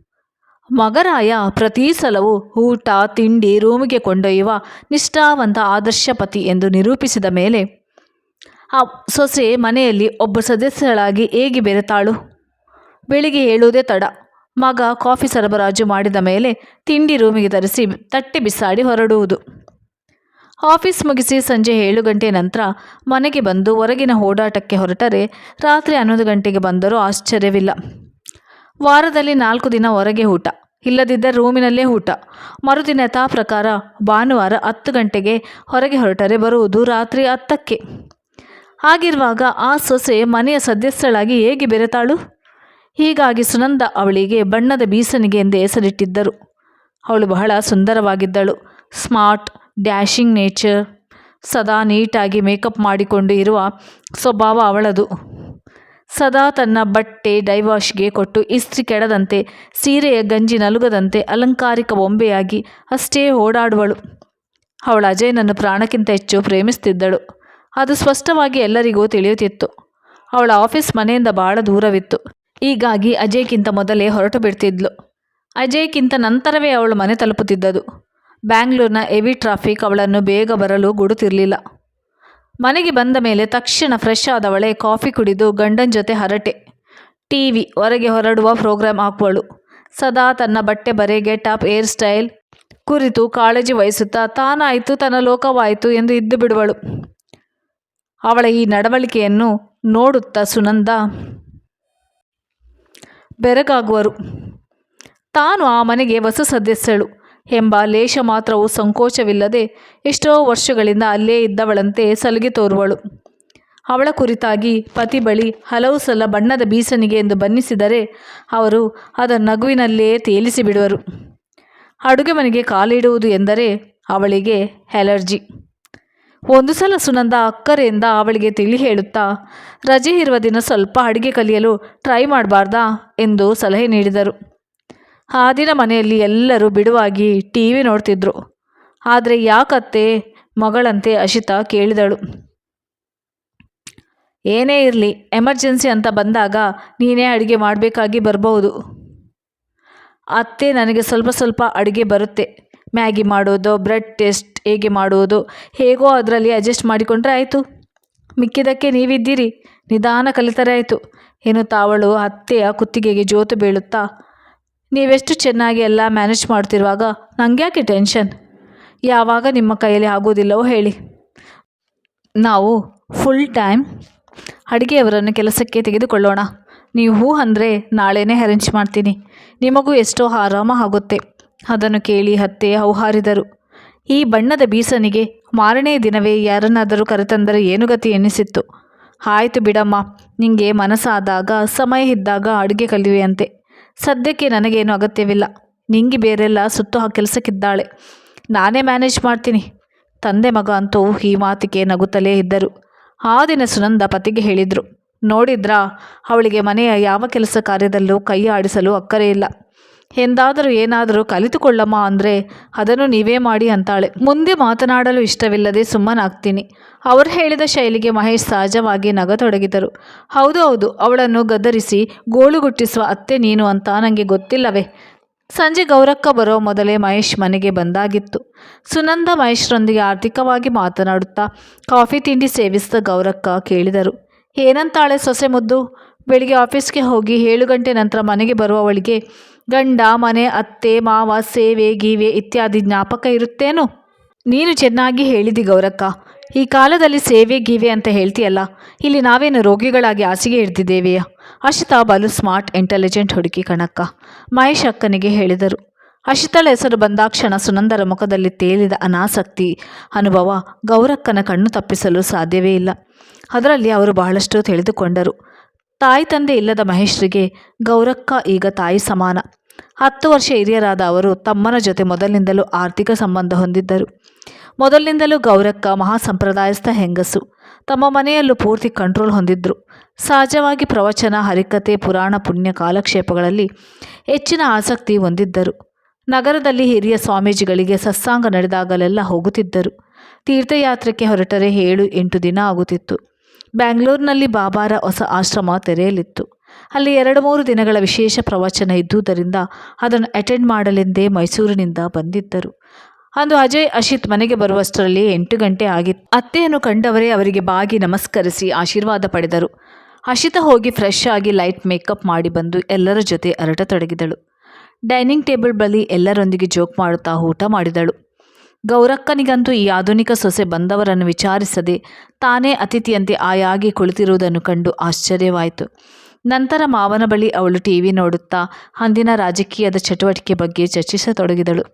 ಮಗರಾಯ ಪ್ರತಿ ಸಲವೂ ಊಟ, ತಿಂಡಿ ರೂಮಿಗೆ ಕೊಂಡೊಯ್ಯುವ ನಿಷ್ಠಾವಂತ ಆದರ್ಶ ಪತಿ ಎಂದು ನಿರೂಪಿಸಿದ ಮೇಲೆ, ಆ ಸೊಸೆ ಮನೆಯಲ್ಲಿ ಒಬ್ಬ ಸದಸ್ಯಳಾಗಿ ಹೇಗೆ ಬೆರೆತಾಳು? ಬೆಳಿಗ್ಗೆ ಹೇಳುವುದೇ ತಡ. ಮಗ ಕಾಫಿ ಸರಬರಾಜು ಮಾಡಿದ ಮೇಲೆ ತಿಂಡಿ ರೂಮಿಗೆ ತರಿಸಿ ತಟ್ಟೆ ಬಿಸಾಡಿ ಹೊರಡುವುದು. ಆಫೀಸ್ ಮುಗಿಸಿ ಸಂಜೆ ಏಳು ಗಂಟೆ ನಂತರ ಮನೆಗೆ ಬಂದು ಹೊರಗಿನ ಓಡಾಟಕ್ಕೆ ಹೊರಟರೆ ರಾತ್ರಿ ಹನ್ನೊಂದು ಗಂಟೆಗೆ ಬಂದರೂ ಆಶ್ಚರ್ಯವಿಲ್ಲ. ವಾರದಲ್ಲಿ ನಾಲ್ಕು ದಿನ ಹೊರಗೆ ಊಟ, ಇಲ್ಲದಿದ್ದರೆ ರೂಮಿನಲ್ಲೇ ಊಟ. ಮರುದಿನ ತಾ ಪ್ರಕಾರ ಭಾನುವಾರ ಹತ್ತು ಗಂಟೆಗೆ ಹೊರಗೆ ಹೊರಟರೆ ಬರುವುದು ರಾತ್ರಿ ಹತ್ತಕ್ಕೆ. ಹಾಗಿರುವಾಗ ಆ ಸೊಸೆ ಮನೆಯ ಸದಸ್ಯಳಾಗಿ ಹೇಗೆ ಬೆರೆತಾಳು? ಹೀಗಾಗಿ ಸುನಂದ ಅವಳಿಗೆ ಬಣ್ಣದ ಬೀಸನಿಗೆ ಎಂದು ಹೆಸರಿಟ್ಟಿದ್ದರು. ಅವಳು ಬಹಳ ಸುಂದರವಾಗಿದ್ದಳು. ಸ್ಮಾರ್ಟ್, ಡ್ಯಾಶಿಂಗ್ ನೇಚರ್, ಸದಾ ನೀಟಾಗಿ ಮೇಕಪ್ ಮಾಡಿಕೊಂಡು ಇರುವ ಸ್ವಭಾವ ಅವಳದು. ಸದಾ ತನ್ನ ಬಟ್ಟೆ ಡೈವಾಶ್ಗೆ ಕೊಟ್ಟು ಇಸ್ತ್ರಿ ಕೆಡದಂತೆ, ಸೀರೆಯ ಗಂಜಿ ನಲುಗದಂತೆ ಅಲಂಕಾರಿಕ ಬೊಂಬೆಯಾಗಿ ಅಷ್ಟೇ ಓಡಾಡುವಳು. ಅವಳು ಅಜಯನನ್ನು ಪ್ರಾಣಕ್ಕಿಂತ ಹೆಚ್ಚು ಪ್ರೇಮಿಸುತ್ತಿದ್ದಳು ಅದು ಸ್ಪಷ್ಟವಾಗಿ ಎಲ್ಲರಿಗೂ ತಿಳಿಯುತ್ತಿತ್ತು. ಅವಳ ಆಫೀಸ್ ಮನೆಯಿಂದ ಬಹಳ ದೂರವಿತ್ತು. ಹೀಗಾಗಿ ಅಜಯ್ಗಿಂತ ಮೊದಲೇ ಹೊರಟು ಬಿಡ್ತಿದ್ಲು. ಅಜಯ್ಗಿಂತ ನಂತರವೇ ಅವಳು ಮನೆ ತಲುಪುತ್ತಿದ್ದದು. ಬ್ಯಾಂಗ್ಳೂರಿನ ಹೆವಿ ಟ್ರಾಫಿಕ್ ಅವಳನ್ನು ಬೇಗ ಬರಲು ಗುಡುತ್ತಿರಲಿಲ್ಲ ಮನೆಗೆ ಬಂದ ಮೇಲೆ ತಕ್ಷಣ ಫ್ರೆಶ್ ಆದವಳೆ ಕಾಫಿ ಕುಡಿದು ಗಂಡನ ಜೊತೆ ಹರಟೆ. ಟಿ ವಿ ಹೊರಗೆ ಹೊರಡುವ ಪ್ರೋಗ್ರಾಮ್ ಹಾಕುವಳು ಸದಾ ತನ್ನ ಬಟ್ಟೆ ಬರೆ ಟಾಪ್ ಏರ್ ಸ್ಟೈಲ್ ಕುರಿತು ಕಾಳಜಿ ವಹಿಸುತ್ತಾ ತಾನಾಯಿತು, ತನ್ನ ಲೋಕವಾಯಿತು ಎಂದು ಇದ್ದು ಬಿಡುವಳು. ಅವಳ ಈ ನಡವಳಿಕೆಯನ್ನು ನೋಡುತ್ತಾ ಸುನಂದ ಬೆರಗಾಗುವರು. ತಾನು ಆ ಮನೆಗೆ ಹೊಸ ಸದಸ್ಯಳು. ಎಂಬ ಲೇಷ ಮಾತ್ರವೂ ಸಂಕೋಚವಿಲ್ಲದೆ ಎಷ್ಟೋ ವರ್ಷಗಳಿಂದ ಅಲ್ಲೇ ಇದ್ದವಳಂತೆ ಸಲಿಗೆ ತೋರುವಳು. ಅವಳ ಕುರಿತಾಗಿ ಪತಿ ಬಳಿ ಹಲವು ಸಲ ಬಣ್ಣದ ಬೀಸನಿಗೆ ಎಂದು ಬನ್ನಿಸಿದರೆ ಅವರು ಅದರ ನಗುವಿನಲ್ಲೇ ತೇಲಿಸಿ ಬಿಡುವರು. ಅಡುಗೆ ಮನೆಗೆ ಕಾಲಿಡುವುದು ಎಂದರೆ ಅವಳಿಗೆ ಅಲರ್ಜಿ ಒಂದು ಸಲ ಸುನಂದ ಅಕ್ಕರೆಯಿಂದ ಅವಳಿಗೆ ತಿಳಿ ಹೇಳುತ್ತಾ, ರಜೆ ಇರುವ ದಿನ ಸ್ವಲ್ಪ ಅಡುಗೆ ಕಲಿಯಲು ಟ್ರೈ ಮಾಡಬಾರ್ದಾ? ಎಂದು ಸಲಹೆ ನೀಡಿದರು. ಆ ದಿನ ಮನೆಯಲ್ಲಿ ಎಲ್ಲರೂ ಬಿಡುವಾಗಿ ಟಿ ವಿ ನೋಡ್ತಿದ್ರು. ಆದರೆ ಯಾಕತ್ತೆ ಮಗಳಂತೆ ಅಶಿತಾ ಕೇಳಿದಳು. ಏನೇ ಇರಲಿ, ಎಮರ್ಜೆನ್ಸಿ ಅಂತ ಬಂದಾಗ ನೀನೇ ಅಡುಗೆ ಮಾಡಬೇಕಾಗಿ ಬರಬಹುದು ಅತ್ತೆ ನನಗೆ ಸ್ವಲ್ಪ ಸ್ವಲ್ಪ ಅಡುಗೆ ಬರುತ್ತೆ. ಮ್ಯಾಗಿ ಮಾಡೋದು, ಬ್ರೆಡ್ ಟೇಸ್ಟ್ ಹೇಗೆ ಮಾಡುವುದು, ಹೇಗೋ ಅದರಲ್ಲಿ ಅಡ್ಜಸ್ಟ್ ಮಾಡಿಕೊಂಡ್ರೆ ಆಯಿತು. ಮಿಕ್ಕಿದ್ದಕ್ಕೆ ನೀವಿದ್ದೀರಿ. ನಿಧಾನ ಕಲಿತರೆ ಆಯಿತು. ಏನು ತಾವಳು ಅತ್ತೆಯ ಕುತ್ತಿಗೆಗೆ ಜೋತು ಬೀಳುತ್ತಾ ನೀವೆಷ್ಟು ಚೆನ್ನಾಗಿ ಎಲ್ಲ ಮ್ಯಾನೇಜ್ ಮಾಡ್ತಿರುವಾಗ ಯಾಕೆ ಟೆನ್ಷನ್ ಯಾವಾಗ ನಿಮ್ಮ ಕೈಯಲ್ಲಿ ಆಗೋದಿಲ್ಲವೋ ಹೇಳಿ. ನಾವು ಫುಲ್ ಟೈಮ್ ಅಡುಗೆಯವರನ್ನು ಕೆಲಸಕ್ಕೆ ತೆಗೆದುಕೊಳ್ಳೋಣ. ನೀವು ಅಂದರೆ ನಾಳೆನೇ ಅರೇಂಜ್ ಮಾಡ್ತೀನಿ. ನಿಮಗೂ ಎಷ್ಟೋ ಆರಾಮ ಆಗುತ್ತೆ. ಅದನ್ನು ಕೇಳಿ ಹತ್ತೆ ಹೌಹಾರಿದರು ಈ ಬಣ್ಣದ ಬೀಸನಿಗೆ ಮಾರನೇ ದಿನವೇ ಯಾರನ್ನಾದರೂ ಕರೆತಂದರೆ ಏನು ಗತಿ ಎನಿಸಿತ್ತು? ಆಯಿತು ಬಿಡಮ್ಮ ನಿಮಗೆ ಮನಸ್ಸಾದಾಗ, ಸಮಯ ಇದ್ದಾಗ ಅಡುಗೆ ಕಲಿಯುವೆಯಂತೆ. ಸದ್ಯಕ್ಕೆ ನನಗೇನು ಅಗತ್ಯವಿಲ್ಲ. ನಿಂಗೆ ಬೇರೆಲ್ಲ ಸುತ್ತು ಆ ಕೆಲಸಕ್ಕಿದ್ದಾಳೆ. ನಾನೇ ಮ್ಯಾನೇಜ್ ಮಾಡ್ತೀನಿ. ತಂದೆ ಮಗ ಅಂತೂ ಈ ಮಾತಿಗೆ ನಗುತ್ತಲೇ ಇದ್ದರು. ಆ ದಿನ ಸುನಂದ ಪತಿಗೆ ಹೇಳಿದರು. ನೋಡಿದ್ರಾ, ಅವಳಿಗೆ ಮನೆಯ ಯಾವ ಕೆಲಸ ಕಾರ್ಯದಲ್ಲೂ ಕೈ ಆಡಿಸಲು ಅಕ್ಕರೆ ಇಲ್ಲ. ಎಂದಾದರೂ ಏನಾದರೂ ಕಲಿತುಕೊಳ್ಳಮ್ಮ ಅಂದರೆ ಅದನ್ನು ನೀವೇ ಮಾಡಿ ಅಂತಾಳೆ. ಮುಂದೆ ಮಾತನಾಡಲು ಇಷ್ಟವಿಲ್ಲದೆ ಸುಮ್ಮನಾಗ್ತೀನಿ ಅವರು ಹೇಳಿದ ಶೈಲಿಗೆ ಮಹೇಶ್ ಸಹಜವಾಗಿ ನಗತೊಡಗಿದರು. ಹೌದು ಹೌದು, ಅವಳನ್ನು ಗದರಿಸಿ ಗೋಳುಗುಟ್ಟಿಸುವ ಅತ್ತೆ ನೀನು ಅಂತ ನನಗೆ ಗೊತ್ತಿಲ್ಲವೇ. ಸಂಜೆ ಗೌರಕ್ಕ ಬರೋ ಮೊದಲೇ ಮಹೇಶ್ ಮನೆಗೆ ಬಂದಾಗಿತ್ತು. ಸುನಂದ ಮಹೇಶ್ರೊಂದಿಗೆ ಆರ್ಥಿಕವಾಗಿ ಮಾತನಾಡುತ್ತಾ ಕಾಫಿ ತಿಂಡಿ ಸೇವಿಸಿದ ಗೌರಕ್ಕ ಕೇಳಿದರು. ಏನಂತಾಳೆ ಸೊಸೆ ಮುದ್ದು ಬೆಳಿಗ್ಗೆ ಆಫೀಸ್ಗೆ ಹೋಗಿ ಏಳು ಗಂಟೆ ನಂತರ ಮನೆಗೆ ಬರುವವಳಿಗೆ ಗಂಡ, ಮನೆ, ಅತ್ತೆ, ಮಾವ, ಸೇವೆ, ಗೀವೆ ಇತ್ಯಾದಿ ಜ್ಞಾಪಕ ಇರುತ್ತೇನು? ನೀನು ಚೆನ್ನಾಗಿ ಹೇಳಿದಿ ಗೌರಕ್ಕ. ಈ ಕಾಲದಲ್ಲಿ ಸೇವೆ, ಗೀವೆ ಅಂತ ಹೇಳ್ತೀಯಲ್ಲ, ಇಲ್ಲಿ ನಾವೇನು ರೋಗಿಗಳಾಗಿ ಹಾಸಿಗೆ ಹಿಡ್ದಿದ್ದೇವೆಯಾ? ಅಶಿತಾ ಬಾಲು ಸ್ಮಾರ್ಟ್, ಇಂಟೆಲಿಜೆಂಟ್ ಹುಡುಗಿ ಕಣಕ್ಕ, ಮಹೇಶ್ ಅಕ್ಕನಿಗೆ ಹೇಳಿದರು. ಅಶಿತಳ ಹೆಸರು ಬಂದಾಕ್ಷಣ ಸುನಂದರ ಮುಖದಲ್ಲಿ ತೇಲಿದ ಅನಾಸಕ್ತಿ ಅನುಭವ ಗೌರಕ್ಕನ ಕಣ್ಣು ತಪ್ಪಿಸಲು ಸಾಧ್ಯವೇ ಇಲ್ಲ. ಅದರಲ್ಲಿ ಅವರು ಬಹಳಷ್ಟು ತಿಳಿದುಕೊಂಡರು. ತಾಯಿ ತಂದೆ ಇಲ್ಲದ ಮಹೇಶ್ರಿಗೆ ಗೌರಕ್ಕ ಈಗ ತಾಯಿ ಸಮಾನ. ಹತ್ತು ವರ್ಷ ಹಿರಿಯರಾದ ಅವರು ತಮ್ಮನ ಜೊತೆ ಮೊದಲಿನಿಂದಲೂ ಆರ್ಥಿಕ ಸಂಬಂಧ ಹೊಂದಿದ್ದರು. ಮೊದಲಿನಿಂದಲೂ ಗೌರಕ್ಕ, ಮಹಾಸಂಪ್ರದಾಯಸ್ಥ ಹೆಂಗಸು. ತಮ್ಮ ಮನೆಯಲ್ಲೂ ಪೂರ್ತಿ ಕಂಟ್ರೋಲ್ ಹೊಂದಿದ್ದರು ಸಹಜವಾಗಿ ಪ್ರವಚನ ಹರಿಕತೆ ಪುರಾಣ, ಪುಣ್ಯ ಕಾಲಕ್ಷೇಪಗಳಲ್ಲಿ ಹೆಚ್ಚಿನ ಆಸಕ್ತಿ ಹೊಂದಿದ್ದರು. ನಗರದಲ್ಲಿ ಹಿರಿಯ ಸ್ವಾಮೀಜಿಗಳಿಗೆ ಸತ್ಸಾಂಗ ನಡೆದಾಗಲೆಲ್ಲ ಹೋಗುತ್ತಿದ್ದರು. ತೀರ್ಥಯಾತ್ರೆಗೆ ಹೊರಟರೆ ಏಳು ಎಂಟು ದಿನ ಆಗುತ್ತಿತ್ತು. ಬ್ಯಾಂಗ್ಳೂರಿನಲ್ಲಿ ಬಾಬಾರ ಹೊಸ ಆಶ್ರಮ ತೆರೆಯಲಿತ್ತು. ಅಲ್ಲಿ ಎರಡು ಮೂರು ದಿನಗಳ ವಿಶೇಷ ಪ್ರವಚನ ಇದ್ದುದರಿಂದ ಅದನ್ನು ಅಟೆಂಡ್ ಮಾಡಲೆಂದೇ ಮೈಸೂರಿನಿಂದ ಬಂದಿದ್ದರು. ಅಂದು ಅಜಯ್ ಅಶಿತ್ ಮನೆಗೆ ಬರುವಷ್ಟರಲ್ಲಿ ಎಂಟು ಗಂಟೆ ಆಗಿತ್ತು. ಅತ್ತೆಯನ್ನು ಕಂಡವರೇ ಅವರಿಗೆ ಬಾಗಿ ನಮಸ್ಕರಿಸಿ ಆಶೀರ್ವಾದ ಪಡೆದರು. ಅಶಿತ ಹೋಗಿ ಫ್ರೆಶ್ ಆಗಿ ಲೈಟ್ ಮೇಕಪ್ ಮಾಡಿ ಬಂದು ಎಲ್ಲರ ಜೊತೆ ಅರಟತೊಡಗಿದಳು ಡೈನಿಂಗ್ ಟೇಬಲ್ ಬಳಿ ಎಲ್ಲರೊಂದಿಗೆ ಜೋಕ್ ಮಾಡುತ್ತಾ ಊಟ ಮಾಡಿದಳು. ಗೌರಕ್ಕನಿಗಂತೂ ಈ ಆಧುನಿಕ ಸೊಸೆ ಬಂದವರನ್ನು ವಿಚಾರಿಸದೆ ತಾನೇ ಅತಿಥಿಯಂತೆ ಆಯಾಗಿ ಕುಳಿತಿರುವುದನ್ನು ಕಂಡು ಆಶ್ಚರ್ಯವಾಯಿತು. ನಂತರ ಮಾವನ ಬಳಿ ಅವಳು ಟಿವಿ ನೋಡುತ್ತಾ ಅಂದಿನ ರಾಜಕೀಯದ ಚಟುವಟಿಕೆ ಬಗ್ಗೆ ಚರ್ಚಿಸತೊಡಗಿದಳು.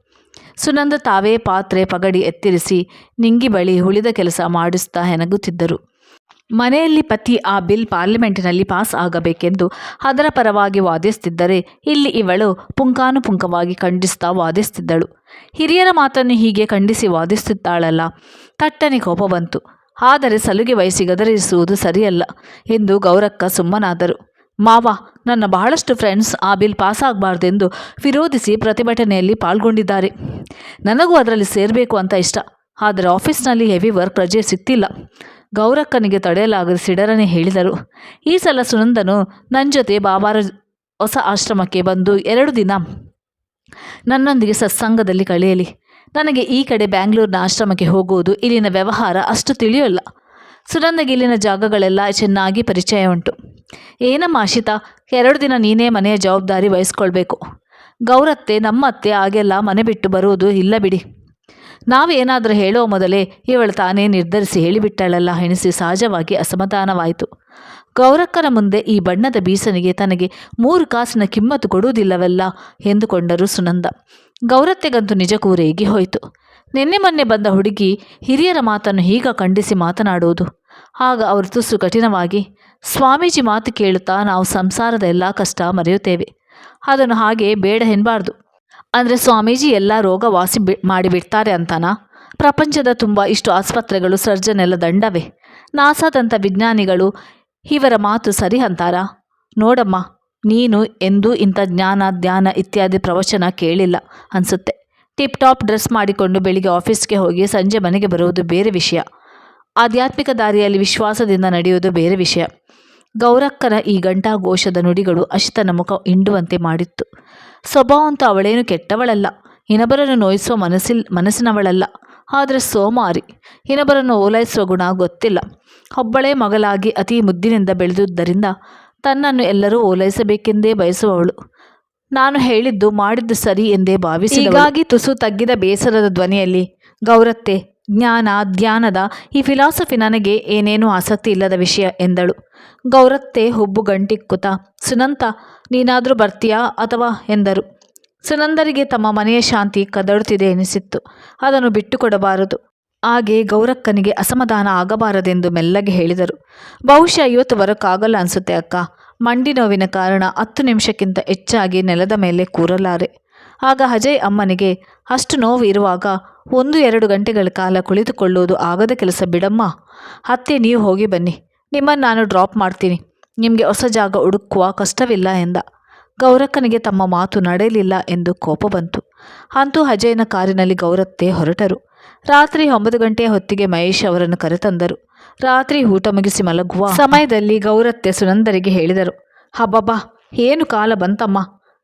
ಸುನಂದ ತಾವೇ ಪಾತ್ರೆ ಪಗಡಿ ಎತ್ತಿರಿಸಿ ನಿಂಗಿ ಬಳಿ ಉಳಿದ ಕೆಲಸ ಮಾಡಿಸ್ತಾ ಹೆನಗುತ್ತಿದ್ದರು ಮನೆಯಲ್ಲಿ ಪತಿ ಆ ಬಿಲ್ ಪಾರ್ಲಿಮೆಂಟಿನಲ್ಲಿ ಪಾಸ್ ಆಗಬೇಕೆಂದು ಅದರ ಪರವಾಗಿ ವಾದಿಸ್ತಿದ್ದರೆ ಇಲ್ಲಿ ಇವಳು ಪುಂಕಾನುಪುಂಕವಾಗಿ ಖಂಡಿಸ್ತಾ ವಾದಿಸ್ತಿದ್ದಳು ಹಿರಿಯರ ಮಾತನ್ನು ಹೀಗೆ ಖಂಡಿಸಿ ವಾದಿಸುತ್ತಿದ್ದಾಳಲ್ಲ, ತಟ್ಟನೆ ಕೋಪ ಬಂತು ಆದರೆ ಸಲುಗೆ ವಯಸ್ಸಿ ಗದರಿಸುವುದು ಸರಿಯಲ್ಲ ಎಂದು ಗೌರಕ್ಕ ಸುಮ್ಮನಾದರು. ಮಾವ, ನನ್ನ ಬಹಳಷ್ಟು ಫ್ರೆಂಡ್ಸ್ ಆ ಬಿಲ್ ಪಾಸ್ ಆಗಬಾರ್ದೆಂದು ವಿರೋಧಿಸಿ ಪ್ರತಿಭಟನೆಯಲ್ಲಿ ಪಾಲ್ಗೊಂಡಿದ್ದಾರೆ. ನನಗೂ ಅದರಲ್ಲಿ ಸೇರಬೇಕು ಅಂತ ಇಷ್ಟ. ಆದರೆ ಆಫೀಸ್ನಲ್ಲಿ ಹೆವಿ ವರ್ಕ್ ರಜೆ ಸಿಗ್ತಿಲ್ಲ ಗೌರಕ್ಕನಿಗೆ ತಡೆಯಲಾಗದೆ ಸಿಡರನೆ ಹೇಳಿದರು. ಈ ಸಲ ಸುನಂದನು ನನ್ನ ಜೊತೆ ಬಾಬಾರ ಹೊಸ ಆಶ್ರಮಕ್ಕೆ ಬಂದು ಎರಡು ದಿನ ನನ್ನೊಂದಿಗೆ ಸತ್ಸಂಗದಲ್ಲಿ ಕಳೆಯಲಿ. ನನಗೆ ಈ ಕಡೆ ಬ್ಯಾಂಗ್ಳೂರಿನ ಆಶ್ರಮಕ್ಕೆ ಹೋಗುವುದು ಇಲ್ಲಿನ ವ್ಯವಹಾರ ಅಷ್ಟು ತಿಳಿಯೋಲ್ಲ. ಸುನಂದಗೆ ಇಲ್ಲಿನ ಜಾಗಗಳೆಲ್ಲ ಚೆನ್ನಾಗಿ ಪರಿಚಯ ಉಂಟು. ಏನಮ್ಮ ಆಶಿತಾ ಎರಡು ದಿನ ನೀನೇ ಮನೆಯ ಜವಾಬ್ದಾರಿ ವಹಿಸ್ಕೊಳ್ಬೇಕು. ಗೌರತ್ತೆ, ನಮ್ಮತ್ತೆ ಹಾಗೆಲ್ಲ ಮನೆ ಬಿಟ್ಟು ಬರುವುದು ಇಲ್ಲ ಬಿಡಿ. ನಾವೇನಾದರೂ ಹೇಳೋ ಮೊದಲೇ ಇವಳು ತಾನೇ ನಿರ್ಧರಿಸಿ ಹೇಳಿಬಿಟ್ಟಳಲ್ಲ ಎಣಿಸಿ ಸಹಜವಾಗಿ ಅಸಮಾಧಾನವಾಯಿತು. ಗೌರಕ್ಕನ ಮುಂದೆ ಈ ಬಣ್ಣದ ಬೀಸನಿಗೆ ತನಗೆ ಮೂರು ಕಾಸಿನ ಕಿಮ್ಮತ್ತು ಕೊಡುವುದಿಲ್ಲವಲ್ಲ ಎಂದುಕೊಂಡರು ಸುನಂದ. ಗೌರತ್ತೆಗಂತೂ ನಿಜಕ್ಕೂ ರೇಗಿ ಹೋಯಿತು. ನಿನ್ನೆ ಮೊನ್ನೆ ಬಂದ ಹುಡುಗಿ ಹಿರಿಯರ ಮಾತನ್ನು ಹೀಗ ಖಂಡಿಸಿ ಮಾತನಾಡುವುದು ಆಗ ಅವರು ತುಸು ಕಠಿಣವಾಗಿ, ಸ್ವಾಮೀಜಿ ಮಾತು ಕೇಳುತ್ತಾ ನಾವು ಸಂಸಾರದ ಎಲ್ಲ ಕಷ್ಟ ಮರೆಯುತ್ತೇವೆ. ಅದನ್ನು ಹಾಗೆ ಬೇಡ ಎನ್ನಬಾರ್ದು ಅಂದರೆ ಸ್ವಾಮೀಜಿ ಎಲ್ಲ ರೋಗ ವಾಸಿ ಬಿ ಮಾಡಿಬಿಡ್ತಾರೆ ಅಂತನಾ? ಪ್ರಪಂಚದ ತುಂಬ ಇಷ್ಟು ಆಸ್ಪತ್ರೆಗಳು ಸರ್ಜನೆಲ್ಲ ದಂಡವೇ. ನಾಸಾದಂಥ ವಿಜ್ಞಾನಿಗಳು ಇವರ ಮಾತು ಸರಿ ಅಂತಾರಾ? ನೋಡಮ್ಮ, ನೀನು ಎಂದೂ ಇಂಥ ಜ್ಞಾನ, ಧ್ಯಾನ ಇತ್ಯಾದಿ ಪ್ರವಚನ ಕೇಳಿಲ್ಲ ಅನಿಸುತ್ತೆ. ಟಿಪ್ ಟಾಪ್ ಡ್ರೆಸ್ ಮಾಡಿಕೊಂಡು ಬೆಳಿಗ್ಗೆ ಆಫೀಸ್ಗೆ ಹೋಗಿ ಸಂಜೆ ಮನೆಗೆ ಬರುವುದು ಬೇರೆ ವಿಷಯ. ಆಧ್ಯಾತ್ಮಿಕ ದಾರಿಯಲ್ಲಿ ವಿಶ್ವಾಸದಿಂದ ನಡೆಯುವುದು ಬೇರೆ ವಿಷಯ. ಗೌರಕ್ಕನ ಈ ಘಂಟಾಘೋಷದ ನುಡಿಗಳು ಅಶಿತನ ಮುಖ ಹಿಂಡುವಂತೆ ಮಾಡಿತ್ತು. ಸ್ವಭಾವ ಅಂತೂ ಅವಳೇನು ಕೆಟ್ಟವಳಲ್ಲ. ಇನ್ನೊಬ್ಬರನ್ನು ನೋಯಿಸುವ ಮನಸ್ಸಿಲ್, ಮನಸ್ಸಿನವಳಲ್ಲ. ಆದರೆ ಸೋಮಾರಿ. ಇನ್ನೊಬ್ಬರನ್ನು ಓಲೈಸುವ ಗುಣ ಗೊತ್ತಿಲ್ಲ. ಒಬ್ಬಳೇ ಮಗಳಾಗಿ ಅತಿ ಮುದ್ದಿನಿಂದ ಬೆಳೆದುದರಿಂದ ತನ್ನನ್ನು ಎಲ್ಲರೂ ಓಲೈಸಬೇಕೆಂದೇ ಬಯಸುವವಳು. ನಾನು ಹೇಳಿದ್ದು ಮಾಡಿದ್ದು ಸರಿ ಎಂದೇ ಭಾವಿಸಿ ಹೀಗಾಗಿ ತುಸು ತಗ್ಗಿದ ಬೇಸರದ ಧ್ವನಿಯಲ್ಲಿ, ಗೌರತ್ತೆ ಜ್ಞಾನ, ಧ್ಯಾನದ ಈ ಫಿಲಾಸಫಿ ನನಗೆ ಏನೇನೂ ಆಸಕ್ತಿ ಇಲ್ಲದ ವಿಷಯ ಎಂದಳು. ಗೌರತ್ತೆ ಹುಬ್ಬು ಗಂಟಿಕ್ಕುತ, ಸುನಂತ, ನೀನಾದರೂ ಬರ್ತೀಯಾ ಅಥವಾ? ಎಂದರು. ಸುನಂದರಿಗೆ ತಮ್ಮ ಮನೆಯ ಶಾಂತಿ ಕದಡುತ್ತಿದೆ ಎನಿಸಿತ್ತು. ಅದನ್ನು ಬಿಟ್ಟುಕೊಡಬಾರದು. ಹಾಗೆ ಗೌರಕ್ಕನಿಗೆ ಅಸಮಾಧಾನ ಆಗಬಾರದೆಂದು ಮೆಲ್ಲಗೆ ಹೇಳಿದರು. ಬಹುಶಃ ಇವತ್ತು ಬರೋಕ್ಕಾಗಲ್ಲ ಅನಿಸುತ್ತೆ ಅಕ್ಕ. ಮಂಡಿ ನೋವಿನ ಕಾರಣ ಹತ್ತು ನಿಮಿಷಕ್ಕಿಂತ ಹೆಚ್ಚಾಗಿ ನೆಲದ ಮೇಲೆ ಕೂರಲಾರೆ. ಆಗ ಅಜಯ್ ಅಮ್ಮನಿಗೆ ಅಷ್ಟು ನೋವು ಇರುವಾಗ ಒಂದು ಎರಡು ಗಂಟೆಗಳ ಕಾಲ ಕುಳಿತುಕೊಳ್ಳುವುದು ಆಗದ ಕೆಲಸ ಬಿಡಮ್ಮ. ಅತ್ತೆ, ನೀವು ಹೋಗಿ ಬನ್ನಿ. ನಿಮ್ಮನ್ನು ನಾನು ಡ್ರಾಪ್ ಮಾಡ್ತೀನಿ. ನಿಮಗೆ ಹೊಸ ಜಾಗ ಹುಡುಕುವ ಕಷ್ಟವಿಲ್ಲ ಎಂದ. ಗೌರಕ್ಕನಿಗೆ ತಮ್ಮ ಮಾತು ನಡೆಯಲಿಲ್ಲ ಎಂದು ಕೋಪ ಬಂತು. ಅಂತೂ ಅಜಯ್ನ ಕಾರಿನಲ್ಲಿ ಗೌರತ್ತೆ ಹೊರಟರು. ರಾತ್ರಿ ಒಂಬತ್ತು ಗಂಟೆಯ ಹೊತ್ತಿಗೆ ಮಹೇಶ್ ಅವರನ್ನು ಕರೆತಂದರು. ರಾತ್ರಿ ಊಟ ಮುಗಿಸಿ ಮಲಗುವ ಸಮಯದಲ್ಲಿ ಗೌರತ್ತೆ ಸುನಂದರಿಗೆ ಹೇಳಿದರು. ಹಬ್ಬಬ್ಬಾ ಏನು ಕಾಲ ಬಂತಮ್ಮ?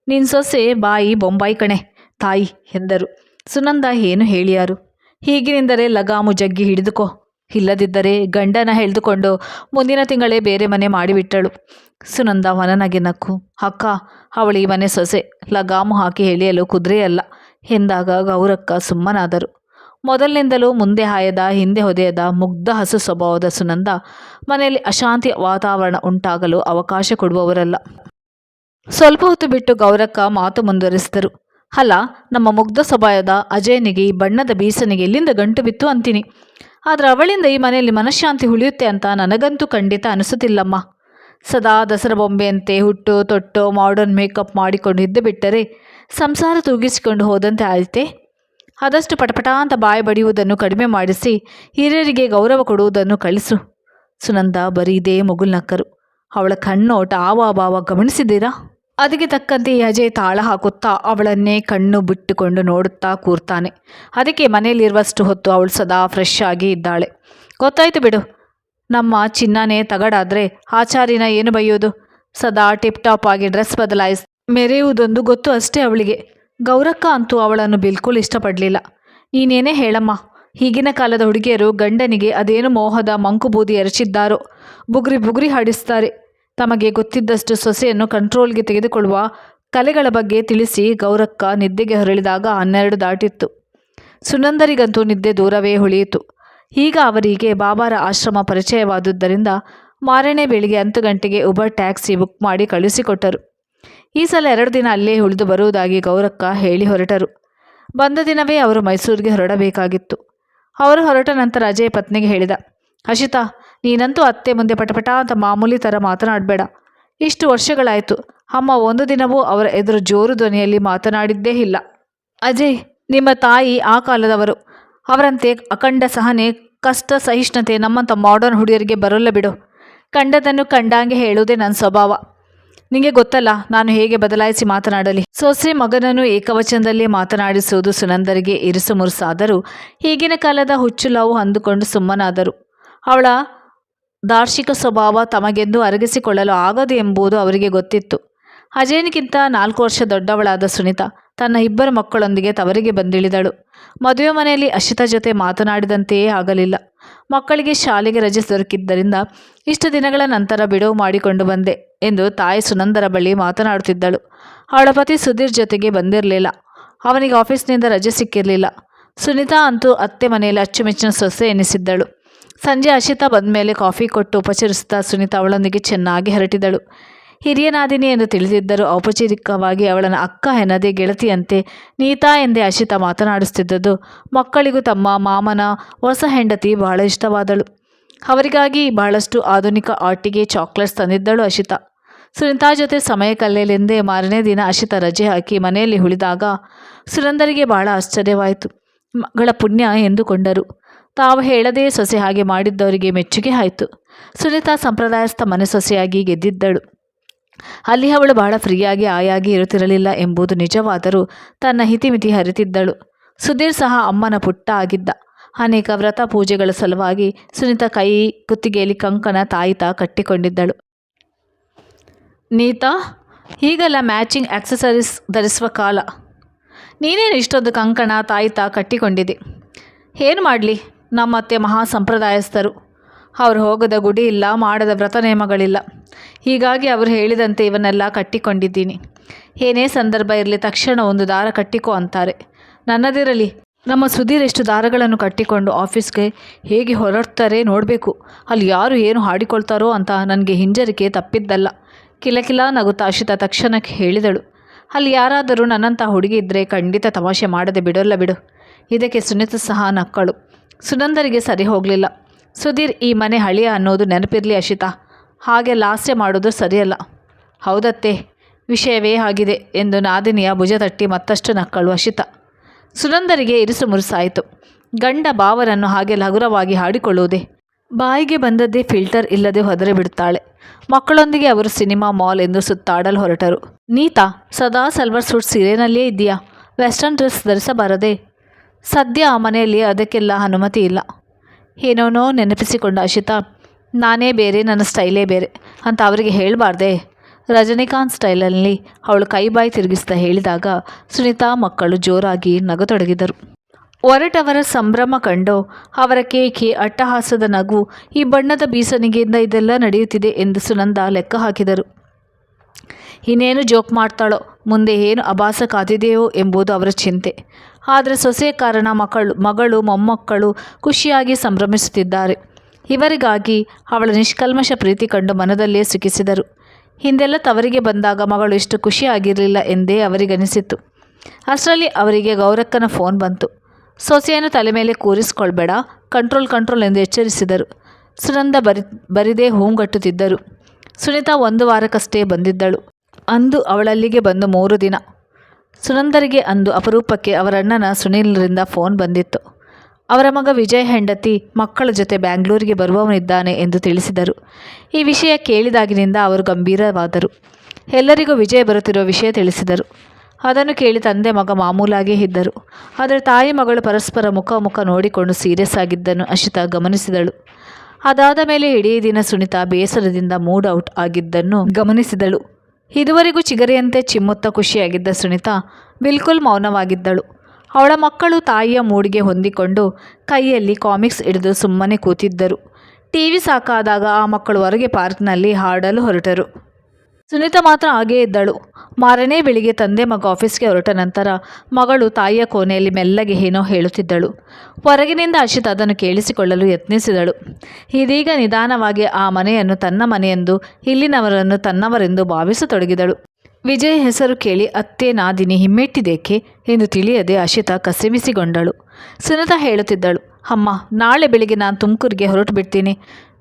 ನಿನ್ನ ಸೊಸೆ ಬಾಯಿ ಬೊಂಬಾಯಿ ಕಣೆ, ತಾಯಿ ಎಂದರು ಸುನಂದ ಏನು ಹೇಳಿಯಾರು? ಹೀಗಿನಿಂದರೆ ಲಗಾಮು ಜಗ್ಗಿ ಹಿಡಿದುಕೋ. ಇಲ್ಲದಿದ್ದರೆ ಗಂಡನ ಎಳೆದುಕೊಂಡು ಮುಂದಿನ ತಿಂಗಳೇ ಬೇರೆ ಮನೆ ಮಾಡಿಬಿಟ್ಟಳು. ಸುನಂದ ವನನಗೆ ನಕ್ಕು, ಅಕ್ಕ, ಅವಳಿ ಮನೆ ಸೊಸೆ. ಲಗಾಮು ಹಾಕಿ ಎಳೆಯಲು ಕುದುರೆಯಲ್ಲ ಎಂದಾಗ ಗೌರಕ್ಕ ಸುಮ್ಮನಾದರು. ಮೊದಲಿನಿಂದಲೂ ಮುಂದೆ ಹಾಯದ, ಹಿಂದೆ ಹೊದೆಯದ, ಮುಗ್ಧ ಹಸು ಸ್ವಭಾವದ ಸುನಂದ ಮನೆಯಲ್ಲಿ ಅಶಾಂತಿ ವಾತಾವರಣ ಉಂಟಾಗಲು ಅವಕಾಶ ಕೊಡುವವರಲ್ಲ. ಸ್ವಲ್ಪ ಹೊತ್ತು ಬಿಟ್ಟು ಗೌರಕ್ಕ ಮಾತು ಮುಂದುವರಿಸಿದರು. ಅಲ್ಲ, ನಮ್ಮ ಮುಗ್ಧ ಸ್ವಭಾವದ ಅಜಯನಿಗೆ ಈ ಬಣ್ಣದ ಬೀಸನಿಗೆ ಎಲ್ಲಿಂದ ಗಂಟು ಬಿತ್ತು ಅಂತೀನಿ. ಆದರೆ ಅವಳಿಂದ ಈ ಮನೆಯಲ್ಲಿ ಮನಃಶಾಂತಿ ಉಳಿಯುತ್ತೆ ಅಂತ ನನಗಂತೂ ಖಂಡಿತ ಅನಿಸುತ್ತಿಲ್ಲಮ್ಮ. ಸದಾ ದಸರಾ ಬೊಂಬೆಯಂತೆ ಹುಟ್ಟು, ತೊಟ್ಟು ಮಾಡರ್ನ್ ಮೇಕಪ್ ಮಾಡಿಕೊಂಡು ಇದ್ದು ಬಿಟ್ಟರೆ ಸಂಸಾರ ತೂಗಿಸಿಕೊಂಡು ಹೋದಂತೆ ಆಯಿತೆ? ಆದಷ್ಟು ಪಟಪಟ ಅಂತ ಬಾಯಿ ಬಡಿಯುವುದನ್ನು ಕಡಿಮೆ ಮಾಡಿಸಿ ಹಿರಿಯರಿಗೆ ಗೌರವ ಕೊಡುವುದನ್ನು ಕಳಿಸು. ಸುನಂದ ಬರೀದೇ ಮುಗುಲ್ನಕ್ಕರು ಅವಳ ಕಣ್ಣೋಟ ಆವಾಭಾವ ಗಮನಿಸಿದ್ದೀರಾ? ಅದಕ್ಕೆ ತಕ್ಕಂತೆ ಅಜಯ್ ತಾಳ ಹಾಕುತ್ತಾ ಅವಳನ್ನೇ ಕಣ್ಣು ಬಿಟ್ಟುಕೊಂಡು ನೋಡುತ್ತಾ ಕೂರ್ತಾನೆ. ಅದಕ್ಕೆ ಮನೆಯಲ್ಲಿರುವಷ್ಟು ಹೊತ್ತು ಅವಳು ಸದಾ ಫ್ರೆಶ್ ಆಗಿ ಇದ್ದಾಳೆ. ಗೊತ್ತಾಯ್ತು ಬಿಡು, ನಮ್ಮ ಚಿನ್ನನೇ ತಗಡಾದರೆ ಆಚಾರಿನ ಏನು ಬೈಯೋದು? ಸದಾ ಟಿಪ್ ಟಾಪ್ ಆಗಿ ಡ್ರೆಸ್ ಬದಲಾಯಿಸ್, ಮೆರೆಯುವುದೊಂದು ಗೊತ್ತು ಅಷ್ಟೇ ಅವಳಿಗೆ. ಗೌರಕ್ಕ ಅಂತೂ ಅವಳನ್ನು ಬಿಲ್ಕುಲ್ ಇಷ್ಟಪಡಲಿಲ್ಲ. ನೀನೇನೇ ಹೇಳಮ್ಮ, ಈಗಿನ ಕಾಲದ ಹುಡುಗಿಯರು ಗಂಡನಿಗೆ ಅದೇನು ಮೋಹದ ಮಂಕುಬೂದಿ ಎರಚಿದ್ದಾರೋ? ಬುಗುರಿ ಬುಗುರಿ ಹಾಡಿಸ್ತಾರೆ. ತಮಗೆ ಗೊತ್ತಿದ್ದಷ್ಟು ಸೊಸೆಯನ್ನು ಕಂಟ್ರೋಲ್ಗೆ ತೆಗೆದುಕೊಳ್ಳುವ ಕಲೆಗಳ ಬಗ್ಗೆ ತಿಳಿಸಿ ಗೌರಕ್ಕ ನಿದ್ದೆಗೆ ಹೊರಳಿದಾಗ ಹನ್ನೆರಡು ದಾಟಿತ್ತು. ಸುನಂದರಿಗಂತೂ ನಿದ್ದೆ ದೂರವೇ ಉಳಿಯಿತು. ಈಗ ಅವರಿಗೆ ಬಾಬಾರ ಆಶ್ರಮ ಪರಿಚಯವಾದುದರಿಂದ ಮಾರನೇ ಬೆಳಿಗ್ಗೆ ಹತ್ತು ಗಂಟೆಗೆ ಉಬರ್ ಟ್ಯಾಕ್ಸಿ ಬುಕ್ ಮಾಡಿ ಕಳುಹಿಸಿಕೊಟ್ಟರು ಈ ಸಲ ಎರಡು ದಿನ ಅಲ್ಲೇ ಉಳಿದು ಬರುವುದಾಗಿ ಗೌರಕ್ಕ ಹೇಳಿ ಹೊರಟರು. ಬಂದ ದಿನವೇ ಅವರು ಮೈಸೂರಿಗೆ ಹೊರಡಬೇಕಾಗಿತ್ತು. ಅವರು ಹೊರಟ ನಂತರ ಅಜಯ್ ಪತ್ನಿಗೆ ಹೇಳಿದ ಹಶಿತಾ ನೀನಂತೂ ಅತ್ತೆ ಮುಂದೆ ಪಟಪಟ ಅಂತ ಮಾಮೂಲಿ ಥರ ಮಾತನಾಡಬೇಡ. ಇಷ್ಟು ವರ್ಷಗಳಾಯಿತು. ಅಮ್ಮ ಒಂದು ದಿನವೂ ಅವರ ಎದುರು ಜೋರು ಧ್ವನಿಯಲ್ಲಿ ಮಾತನಾಡಿದ್ದೇ ಇಲ್ಲ. ಅಜಯ್, ನಿಮ್ಮ ತಾಯಿ ಆ ಕಾಲದವರು. ಅವರಂತೆ ಅಖಂಡ ಸಹನೆ, ಕಷ್ಟ ಸಹಿಷ್ಣುತೆ ನಮ್ಮಂಥ ಮಾಡರ್ನ್ ಹುಡುಗಿಯರಿಗೆ ಬರೋಲ್ಲ ಬಿಡು. ಕಂಡದನ್ನು ಕಂಡಂಗೆ ಹೇಳುವುದೇ ನನ್ನ ಸ್ವಭಾವ. ನಿಮಗೆ ಗೊತ್ತಲ್ಲ, ನಾನು ಹೇಗೆ ಬದಲಾಯಿಸಿ ಮಾತನಾಡಲಿ? ಸೊಸೆ ಮಗನನ್ನು ಏಕವಚನದಲ್ಲಿ ಮಾತನಾಡಿಸುವುದು ಸುನಂದರಿಗೆ ಇರಿಸು ಮುರುಸಾದರೂ, ಈಗಿನ ಕಾಲದ ಹುಚ್ಚುಲಾವು ಅಂದುಕೊಂಡು ಸುಮ್ಮನಾದರು. ಅವಳ ದಾರ್ಶಿಕ ಸ್ವಭಾವ ತಮಗೆಂದು ಅರಗಿಸಿಕೊಳ್ಳಲು ಆಗದು ಎಂಬುದು ಅವರಿಗೆ ಗೊತ್ತಿತ್ತು. ಅಜಯನಿಗಿಂತ ನಾಲ್ಕು ವರ್ಷ ದೊಡ್ಡವಳಾದ ಸುನಿತಾ ತನ್ನ ಇಬ್ಬರು ಮಕ್ಕಳೊಂದಿಗೆ ತವರಿಗೆ ಬಂದಿಳಿದಳು. ಮದುವೆ ಮನೆಯಲ್ಲಿ ಅಶಿತಾ ಜೊತೆ ಮಾತನಾಡಿದಂತೆಯೇ ಆಗಲಿಲ್ಲ. ಮಕ್ಕಳಿಗೆ ಶಾಲೆಗೆ ರಜೆ ದೊರಕಿದ್ದರಿಂದ ಇಷ್ಟು ದಿನಗಳ ನಂತರ ಬಿಡುವು ಮಾಡಿಕೊಂಡು ಬಂದೆ ಎಂದು ತಾಯಿ ಸುನಂದರ ಬಳಿ ಮಾತನಾಡುತ್ತಿದ್ದಳು. ಅವಳ ಪತಿ ಸುಧೀರ್ ಜೊತೆಗೆ ಬಂದಿರಲಿಲ್ಲ. ಅವನಿಗೆ ಆಫೀಸ್ನಿಂದ ರಜೆ ಸಿಕ್ಕಿರಲಿಲ್ಲ. ಸುನಿತಾ ಅಂತೂ ಅತ್ತೆ ಮನೆಯಲ್ಲಿ ಅಚ್ಚುಮೆಚ್ಚಿನ ಸೊಸೆ ಎನಿಸಿದ್ದಳು. ಸಂಜೆ ಅಶಿತಾ ಬಂದಮೇಲೆ ಕಾಫಿ ಕೊಟ್ಟು ಉಪಚರಿಸುತ್ತಾ ಸುನೀತಾ ಅವಳೊಂದಿಗೆ ಚೆನ್ನಾಗಿ ಹರಟಿದಳು. ಹಿರಿಯನಾದಿನಿ ಎಂದು ತಿಳಿದಿದ್ದರೂ ಔಪಚಾರಿಕವಾಗಿ ಅವಳನ್ನ ಅಕ್ಕ ಎನ್ನದೇ ಗೆಳತಿಯಂತೆ ನೀತಾ ಎಂದೇ ಅಶಿತಾ ಮಾತನಾಡಿಸುತ್ತಿದ್ದದ್ದು ಮಕ್ಕಳಿಗೂ ತಮ್ಮ ಮಾಮನ ಹೊಸ ಹೆಂಡತಿ ಬಹಳ ಇಷ್ಟವಾದಳು. ಅವರಿಗಾಗಿ ಬಹಳಷ್ಟು ಆಧುನಿಕ ಆಟಿಗೆ ಚಾಕ್ಲೇಟ್ಸ್ ತಂದಿದ್ದಳು ಅಶಿತಾ ಸುನಿತಾ ಜೊತೆ ಸಮಯ ಕಲ್ಲೆಲೆಂದೇ ಮಾರನೇ ದಿನ ಅಶಿತಾ ರಜೆ ಹಾಕಿ ಮನೆಯಲ್ಲಿ ಉಳಿದಾಗ ಸುರಂದರಿಗೆ ಬಹಳ ಆಶ್ಚರ್ಯವಾಯಿತು. ಮಗಳ ಪುಣ್ಯ ಎಂದುಕೊಂಡರು. ತಾವು ಹೇಳದೇ ಸೊಸೆ ಹಾಗೆ ಮಾಡಿದ್ದವರಿಗೆ ಮೆಚ್ಚುಗೆ ಆಯಿತು. ಸುನಿತಾ ಸಂಪ್ರದಾಯಸ್ಥ ಮನೆ ಸೊಸೆಯಾಗಿ ಗೆದ್ದಿದ್ದಳು. ಅಲ್ಲಿ ಅವಳು ಬಹಳ ಫ್ರೀಯಾಗಿ ಆಯಾಗಿ ಇರುತ್ತಿರಲಿಲ್ಲ ಎಂಬುದು ನಿಜವಾದರೂ ತನ್ನ ಹಿತಿಮಿತಿ ಹರಿತಿದ್ದಳು. ಸುಧೀರ್ ಸಹ ಅಮ್ಮನ ಪುಟ್ಟ ಆಗಿದ್ದ. ಅನೇಕ ವ್ರತ ಪೂಜೆಗಳ ಸಲುವಾಗಿ ಸುನೀತಾ ಕೈ ಕುತ್ತಿಗೆಯಲ್ಲಿ ಕಂಕಣ ತಾಯಿತ ಕಟ್ಟಿಕೊಂಡಿದ್ದಳು. ನೀತಾ, ಹೀಗೆಲ್ಲ ಮ್ಯಾಚಿಂಗ್ ಆಕ್ಸೆಸರೀಸ್ ಧರಿಸುವ ಕಾಲ. ನೀನೇನು ಇಷ್ಟೊಂದು ಕಂಕಣ ತಾಯಿತ ಕಟ್ಟಿಕೊಂಡಿದೆ ಏನು ಮಾಡಲಿ? ನಮ್ಮತ್ತೆ ಮಹಾ ಸಂಪ್ರದಾಯಸ್ಥರು ಅವರು ಹೋಗದ ಗುಡಿ ಇಲ್ಲ, ಮಾಡದ ವ್ರತ ನಿಯಮಗಳಿಲ್ಲ. ಹೀಗಾಗಿ ಅವರು ಹೇಳಿದಂತೆ ಇವನ್ನೆಲ್ಲ ಕಟ್ಟಿಕೊಂಡಿದ್ದೀನಿ. ಏನೇ ಸಂದರ್ಭ ಇರಲಿ ತಕ್ಷಣ ಒಂದು ದಾರ ಕಟ್ಟಿಕೋ ಅಂತಾರೆ. ನನ್ನದಿರಲಿ. ನಮ್ಮ ಸುಧೀರ್ ಎಷ್ಟು ದಾರಗಳನ್ನು ಕಟ್ಟಿಕೊಂಡು ಆಫೀಸ್ಗೆ ಹೇಗೆ ಹೊರಡ್ತಾರೆ ನೋಡಬೇಕು. ಅಲ್ಲಿ ಯಾರು ಏನು ಹಾಡಿಕೊಳ್ತಾರೋ ಅಂತ ನನಗೆ ಹಿಂಜರಿಕೆ ತಪ್ಪಿದ್ದಲ್ಲ. ಕಿಲಕಿಲ ನಗುತ್ತಾ ಅಶಿತಾ ತಕ್ಷಣಕ್ಕೆ ಹೇಳಿದಳು. ಅಲ್ಲಿ ಯಾರಾದರೂ ನನ್ನಂಥ ಹುಡುಗಿ ಇದ್ದರೆ ಖಂಡಿತ ತಮಾಷೆ ಮಾಡದೆ ಬಿಡೋಲ್ಲ ಬಿಡು. ಇದಕ್ಕೆ ಸುನೀತ ಸಹ ನಕ್ಕಳು. ಸುನಂದರಿಗೆ ಸರಿ ಹೋಗಲಿಲ್ಲ. ಸುಧೀರ್, ಈ ಮನೆ ಹಳಿಯ ಅನ್ನೋದು ನೆನಪಿರಲಿ ಅಶಿತಾ. ಹಾಗೆ ಲಾಸ್ಯ ಮಾಡೋದು ಸರಿಯಲ್ಲ. ಹೌದತ್ತೆ, ವಿಷಯವೇ ಆಗಿದೆ, ಎಂದು ನಾದಿನಿಯ ಭುಜ ತಟ್ಟಿ ಮತ್ತಷ್ಟು ನಕ್ಕಳು ಅಶಿತ. ಸುನಂದರಿಗೆ ಇರಿಸು ಮುರುಸಾಯಿತು. ಗಂಡ ಬಾವರನ್ನು ಹಾಗೆ ಲಘುರವಾಗಿ ಹಾಡಿಕೊಳ್ಳುವುದೇ. ಬಾಯಿಗೆ ಬಂದದ್ದೇ ಫಿಲ್ಟರ್ ಇಲ್ಲದೆ ಹೊದರೆ ಬಿಡುತ್ತಾಳೆ. ಮಕ್ಕಳೊಂದಿಗೆ ಅವರು ಸಿನಿಮಾ ಮಾಲ್ ಎಂದು ಸುತ್ತಾಡಲು ಹೊರಟರು. ನೀತಾ, ಸದಾ ಸಲ್ವರ್ ಸೂಟ್ ಸೀರೆನಲ್ಲಿಯೇ ಇದೆಯಾ ವೆಸ್ಟರ್ನ್ ಡ್ರೆಸ್ ಧರಿಸಬಾರದೆ? ಸದ್ಯ ಆ ಮನೆಯಲ್ಲಿ ಅದಕ್ಕೆಲ್ಲ ಅನುಮತಿ ಇಲ್ಲ. ಏನೋನೋ ನೆನಪಿಸಿಕೊಂಡ ಅಶಿತಾ, ನಾನೇ ಬೇರೆ, ನನ್ನ ಸ್ಟೈಲೇ ಬೇರೆ ಅಂತ ಅವರಿಗೆ ಹೇಳಬಾರ್ದೆ. ರಜನಿಕಾಂತ್ ಸ್ಟೈಲಲ್ಲಿ ಅವಳು ಕೈ ಬಾಯಿ ತಿರುಗಿಸ್ತಾ ಹೇಳಿದಾಗ ಸುನೀತಾ ಮಕ್ಕಳು ಜೋರಾಗಿ ನಗತೊಡಗಿದರು. ಹೊರಟವರ ಸಂಭ್ರಮ ಕಂಡು ಅವರ ಕೇಕೆ, ಅಟ್ಟಹಾಸದ ನಗು, ಈ ಬಣ್ಣದ ಬೀಸಣಿಗೆಯಿಂದ ಇದೆಲ್ಲ ನಡೆಯುತ್ತಿದೆ ಎಂದು ಸುನಂದ ಲೆಕ್ಕ ಹಾಕಿದರು. ಇನ್ನೇನು ಜೋಕ್ ಮಾಡ್ತಾಳೋ? ಮುಂದೆ ಏನು ಅಭಾಸ ಕಾದಿದೆಯೋ ಎಂಬುದು ಅವರ ಚಿಂತೆ. ಆದರೆ ಸೊಸೆ ಕಾರಣ ಮಕ್ಕಳು, ಮಗಳು, ಮೊಮ್ಮಕ್ಕಳು ಖುಷಿಯಾಗಿ ಸಂಭ್ರಮಿಸುತ್ತಿದ್ದಾರೆ. ಇವರಿಗಾಗಿ ಅವಳ ನಿಷ್ಕಲ್ಮಶ ಪ್ರೀತಿ ಕಂಡು ಮನದಲ್ಲೇ ಸುಖಿಸಿದರು ಹಿಂದೆಲ್ಲ ತವರಿಗೆ ಬಂದಾಗ ಮಗಳು ಇಷ್ಟು ಖುಷಿಯಾಗಿರಲಿಲ್ಲ ಎಂದೇ ಅವರಿಗನಿಸಿತು. ಅಷ್ಟರಲ್ಲಿ ಅವರಿಗೆ ಗೌರಕ್ಕನ ಫೋನ್ ಬಂತು. ಸೊಸೆಯನ್ನು ತಲೆ ಮೇಲೆ ಕೂರಿಸ್ಕೊಳ್ಬೇಡ ಕಂಟ್ರೋಲ್ ಕಂಟ್ರೋಲ್ ಎಂದು ಎಚ್ಚರಿಸಿದರು. ಸುನಂದ ಬರಿ, ಬರಿದೇ ಹೂಂಗಟ್ಟುತ್ತಿದ್ದರು ಸುನೀತಾ ಒಂದು ವಾರಕ್ಕಷ್ಟೇ ಬಂದಿದ್ದಳು. ಅಂದು ಅವಳಲ್ಲಿಗೆ ಬಂದು ಮೂರು ದಿನ. ಸುನಂದರಿಗೆ ಅಂದು ಅಪರೂಪಕ್ಕೆ ಅವರಣ್ಣನ ಸುನೀಲ್ರಿಂದ ಫೋನ್ ಬಂದಿತ್ತು. ಅವರ ಮಗ ವಿಜಯ್ ಹೆಂಡತಿ ಮಕ್ಕಳ ಜೊತೆ ಬ್ಯಾಂಗ್ಳೂರಿಗೆ ಬರುವವನಿದ್ದಾನೆ ಎಂದು ತಿಳಿಸಿದರು. ಈ ವಿಷಯ ಕೇಳಿದಾಗಿನಿಂದ ಅವರು ಗಂಭೀರವಾದರು. ಎಲ್ಲರಿಗೂ ವಿಜಯ್ ಬರುತ್ತಿರುವ ವಿಷಯ ತಿಳಿಸಿದರು. ಅದನ್ನು ಕೇಳಿ ತಂದೆ ಮಗ ಮಾಮೂಲಾಗಿಯೇ ಇದ್ದರು. ಆದರೆ ತಾಯಿ ಮಗಳು ಪರಸ್ಪರ ಮುಖ ಮುಖ ನೋಡಿಕೊಂಡು ಸೀರಿಯಸ್ ಆಗಿದ್ದನ್ನು ಅಶಿತಾ ಗಮನಿಸಿದಳು. ಅದಾದ ಮೇಲೆ ಇಡೀ ದಿನ ಸುನಿತಾ ಬೇಸರದಿಂದ ಮೂಡ್ ಔಟ್ ಆಗಿದ್ದನ್ನು ಗಮನಿಸಿದಳು. ಇದುವರೆಗೂ ಚಿಗರೆಯಂತೆ ಚಿಮ್ಮುತ್ತಾ ಖುಷಿಯಾಗಿದ್ದ ಸುನಿತಾ ಬಿಲ್ಕುಲ್ ಮೌನವಾಗಿದ್ದಳು. ಅವಳ ಮಕ್ಕಳು ತಾಯಿಯ ಮೂಡಿಗೆ ಹೊಂದಿಕೊಂಡು ಕೈಯಲ್ಲಿ ಕಾಮಿಕ್ಸ್ ಹಿಡಿದು ಸುಮ್ಮನೆ ಕೂತಿದ್ದರು. ಟಿ ವಿ ಸಾಕಾದಾಗ ಆ ಮಕ್ಕಳು ಹೊರಗೆ ಪಾರ್ಕ್ನಲ್ಲಿ ಹಾಡಲು ಹೊರಟರು. ಸುನೀತಾ ಮಾತ್ರ ಹಾಗೇ ಇದ್ದಳು. ಮಾರನೇ ಬೆಳಿಗ್ಗೆ ತಂದೆ ಮಗ ಆಫೀಸ್ಗೆ ಹೊರಟ ನಂತರ ಮಗಳು ತಾಯಿಯ ಕೋಣೆಯಲ್ಲಿ ಮೆಲ್ಲಗೆ ಏನೋ ಹೇಳುತ್ತಿದ್ದಳು. ಹೊರಗಿನಿಂದ ಅಶಿತ್ ಅದನ್ನು ಕೇಳಿಸಿಕೊಳ್ಳಲು ಯತ್ನಿಸಿದಳು. ಇದೀಗ ನಿಧಾನವಾಗಿ ಆ ಮನೆಯನ್ನು ತನ್ನ ಮನೆಯೆಂದು, ಇಲ್ಲಿನವರನ್ನು ತನ್ನವರೆಂದು ಭಾವಿಸತೊಡಗಿದಳು. ವಿಜಯ್ ಹೆಸರು ಕೇಳಿ ಅತ್ತೆ ನಾದಿನಿ ಹಿಮ್ಮೆಟ್ಟಿದೇಕೆ ಎಂದು ತಿಳಿಯದೆ ಅಶಿತಾ ಕಸಿಮಿಸಿಗೊಂಡಳು ಸುನೀತಾ ಹೇಳುತ್ತಿದ್ದಳು, ಅಮ್ಮ, ನಾಳೆ ಬೆಳಿಗ್ಗೆ ನಾನು ತುಮಕೂರಿಗೆ ಹೊರಟು ಬಿಡ್ತೀನಿ.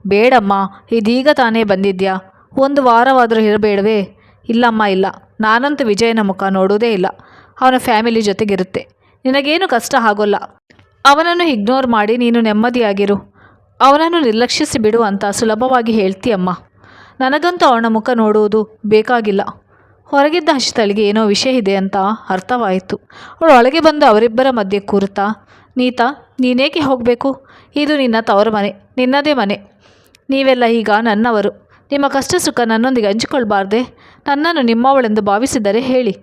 ಬೇಡಮ್ಮ, ಇದೀಗ ತಾನೇ ಬಂದಿದ್ಯಾ? ಒಂದು ವಾರವಾದರೂ ಇರಬೇಡವೇ? ಇಲ್ಲಮ್ಮ, ಇಲ್ಲ. ನಾನಂತೂ ವಿಜಯನ ಮುಖ ನೋಡುವುದೇ ಇಲ್ಲ. ಅವನ ಫ್ಯಾಮಿಲಿ ಜೊತೆಗಿರುತ್ತೆ. ನಿನಗೇನು ಕಷ್ಟ ಆಗೋಲ್ಲ. ಅವನನ್ನು ಇಗ್ನೋರ್ ಮಾಡಿ ನೀನು ನೆಮ್ಮದಿಯಾಗಿರು. ಅವನನ್ನು ನಿರ್ಲಕ್ಷಿಸಿ ಬಿಡು ಅಂತ ಸುಲಭವಾಗಿ ಹೇಳ್ತೀಯಮ್ಮ. ನನಗಂತೂ ಅವನ ಮುಖ ನೋಡುವುದು ಬೇಕಾಗಿಲ್ಲ. ಹೊರಗಿದ್ದ ಹಸಿತಳಿಗೆ ಏನೋ ವಿಷಯ ಇದೆ ಅಂತ ಅರ್ಥವಾಯಿತು. ಅವಳು ಒಳಗೆ ಬಂದು ಅವರಿಬ್ಬರ ಮಧ್ಯೆ ಕೂರುತ್ತಾ, ನೀತಾ, ನೀನೇಕೆ ಹೋಗಬೇಕು? ಇದು ನಿನ್ನ ತವರ ಮನೆ. ನಿನ್ನದೇ ಮನೆ. ನೀವೆಲ್ಲ ಈಗ ನನ್ನವರು. ನಿಮ್ಮ ಕಷ್ಟ ಸುಖ ನನ್ನೊಂದಿಗೆ ಹಂಚಿಕೊಳ್ಬಾರ್ದೆ. ನನ್ನನ್ನು ನಿಮ್ಮವಳೆಂದು ಭಾವಿಸಿದರೆ ಹೇಳಿ.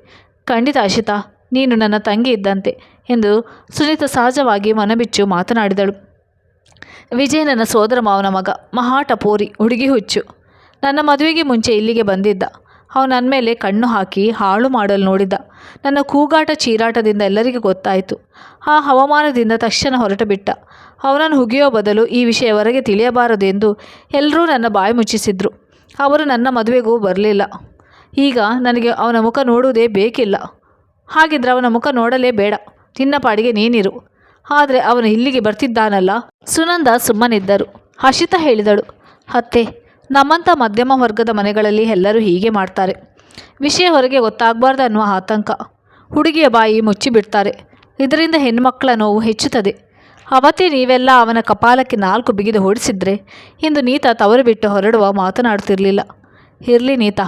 ಖಂಡಿತ ಅಶಿತಾ ನೀನು ನನ್ನ ತಂಗಿ ಇದ್ದಂತೆ ಎಂದು ಸುನೀತಾ ಸಹಜವಾಗಿ ಮನಬಿಚ್ಚು ಮಾತನಾಡಿದಳು. ವಿಜಯ್ ನನ್ನ ಸೋದರ ಮಾವನ ಮಗ, ಮಹಾಟಪೋರಿ, ಹುಡುಗಿ ಹುಚ್ಚು. ನನ್ನ ಮದುವೆಗೆ ಮುಂಚೆ ಇಲ್ಲಿಗೆ ಬಂದಿದ್ದ. ಅವನು ನನ್ನ ಮೇಲೆ ಕಣ್ಣು ಹಾಕಿ ಹಾಳು ಮಾಡಲು ನೋಡಿದ್ದ ನನ್ನ ಕೂಗಾಟ ಚೀರಾಟದಿಂದ ಎಲ್ಲರಿಗೂ ಗೊತ್ತಾಯಿತು. ಆ ಹವಾಮಾನದಿಂದ ತಕ್ಷಣ ಹೊರಟು ಬಿಟ್ಟ ಅವನನ್ನು ಹುಗಿಯೋ ಬದಲು ಈ ವಿಷಯ ಹೊರಗೆ ತಿಳಿಯಬಾರದೆಂದು ಎಲ್ಲರೂ ನನ್ನ ಬಾಯಿ ಮುಚ್ಚಿಸಿದ್ರು. ಅವರು ನನ್ನ ಮದುವೆಗೂ ಬರಲಿಲ್ಲ. ಈಗ ನನಗೆ ಅವನ ಮುಖ ನೋಡುವುದೇ ಬೇಕಿಲ್ಲ. ಹಾಗಿದ್ರೆ ಅವನ ಮುಖ ನೋಡಲೇ ಬೇಡ. ನಿನ್ನ ಪಾಡಿಗೆ ನೀನಿರು. ಆದರೆ ಅವನು ಇಲ್ಲಿಗೆ ಬರ್ತಿದ್ದಾನಲ್ಲ. ಸುನಂದ ಸುಮ್ಮನಿದ್ದರು. ಹರ್ಷಿತಾ ಹೇಳಿದಳು, ಅತ್ತೆ ನಮ್ಮಂಥ ಮಧ್ಯಮ ವರ್ಗದ ಮನೆಗಳಲ್ಲಿ ಎಲ್ಲರೂ ಹೀಗೆ ಮಾಡ್ತಾರೆ. ವಿಷಯ ಹೊರಗೆ ಗೊತ್ತಾಗಬಾರ್ದು ಅನ್ನುವ ಆತಂಕ. ಹುಡುಗಿಯ ಬಾಯಿ ಮುಚ್ಚಿಬಿಡ್ತಾರೆ ಇದರಿಂದ ಹೆಣ್ಮಕ್ಕಳ ನೋವು ಹೆಚ್ಚುತ್ತದೆ. ಅವತ್ತೇ ನೀವೆಲ್ಲ ಅವನ ಕಪಾಲಕ್ಕೆ ನಾಲ್ಕು ಬಿಗಿದು ಹೊಡಿಸಿದ್ರೆ ಇಂದು ನೀತ ತವರು ಬಿಟ್ಟು ಹೊರಡುವ ಮಾತನಾಡ್ತಿರಲಿಲ್ಲ ಇರಲಿ ನೀತಾ,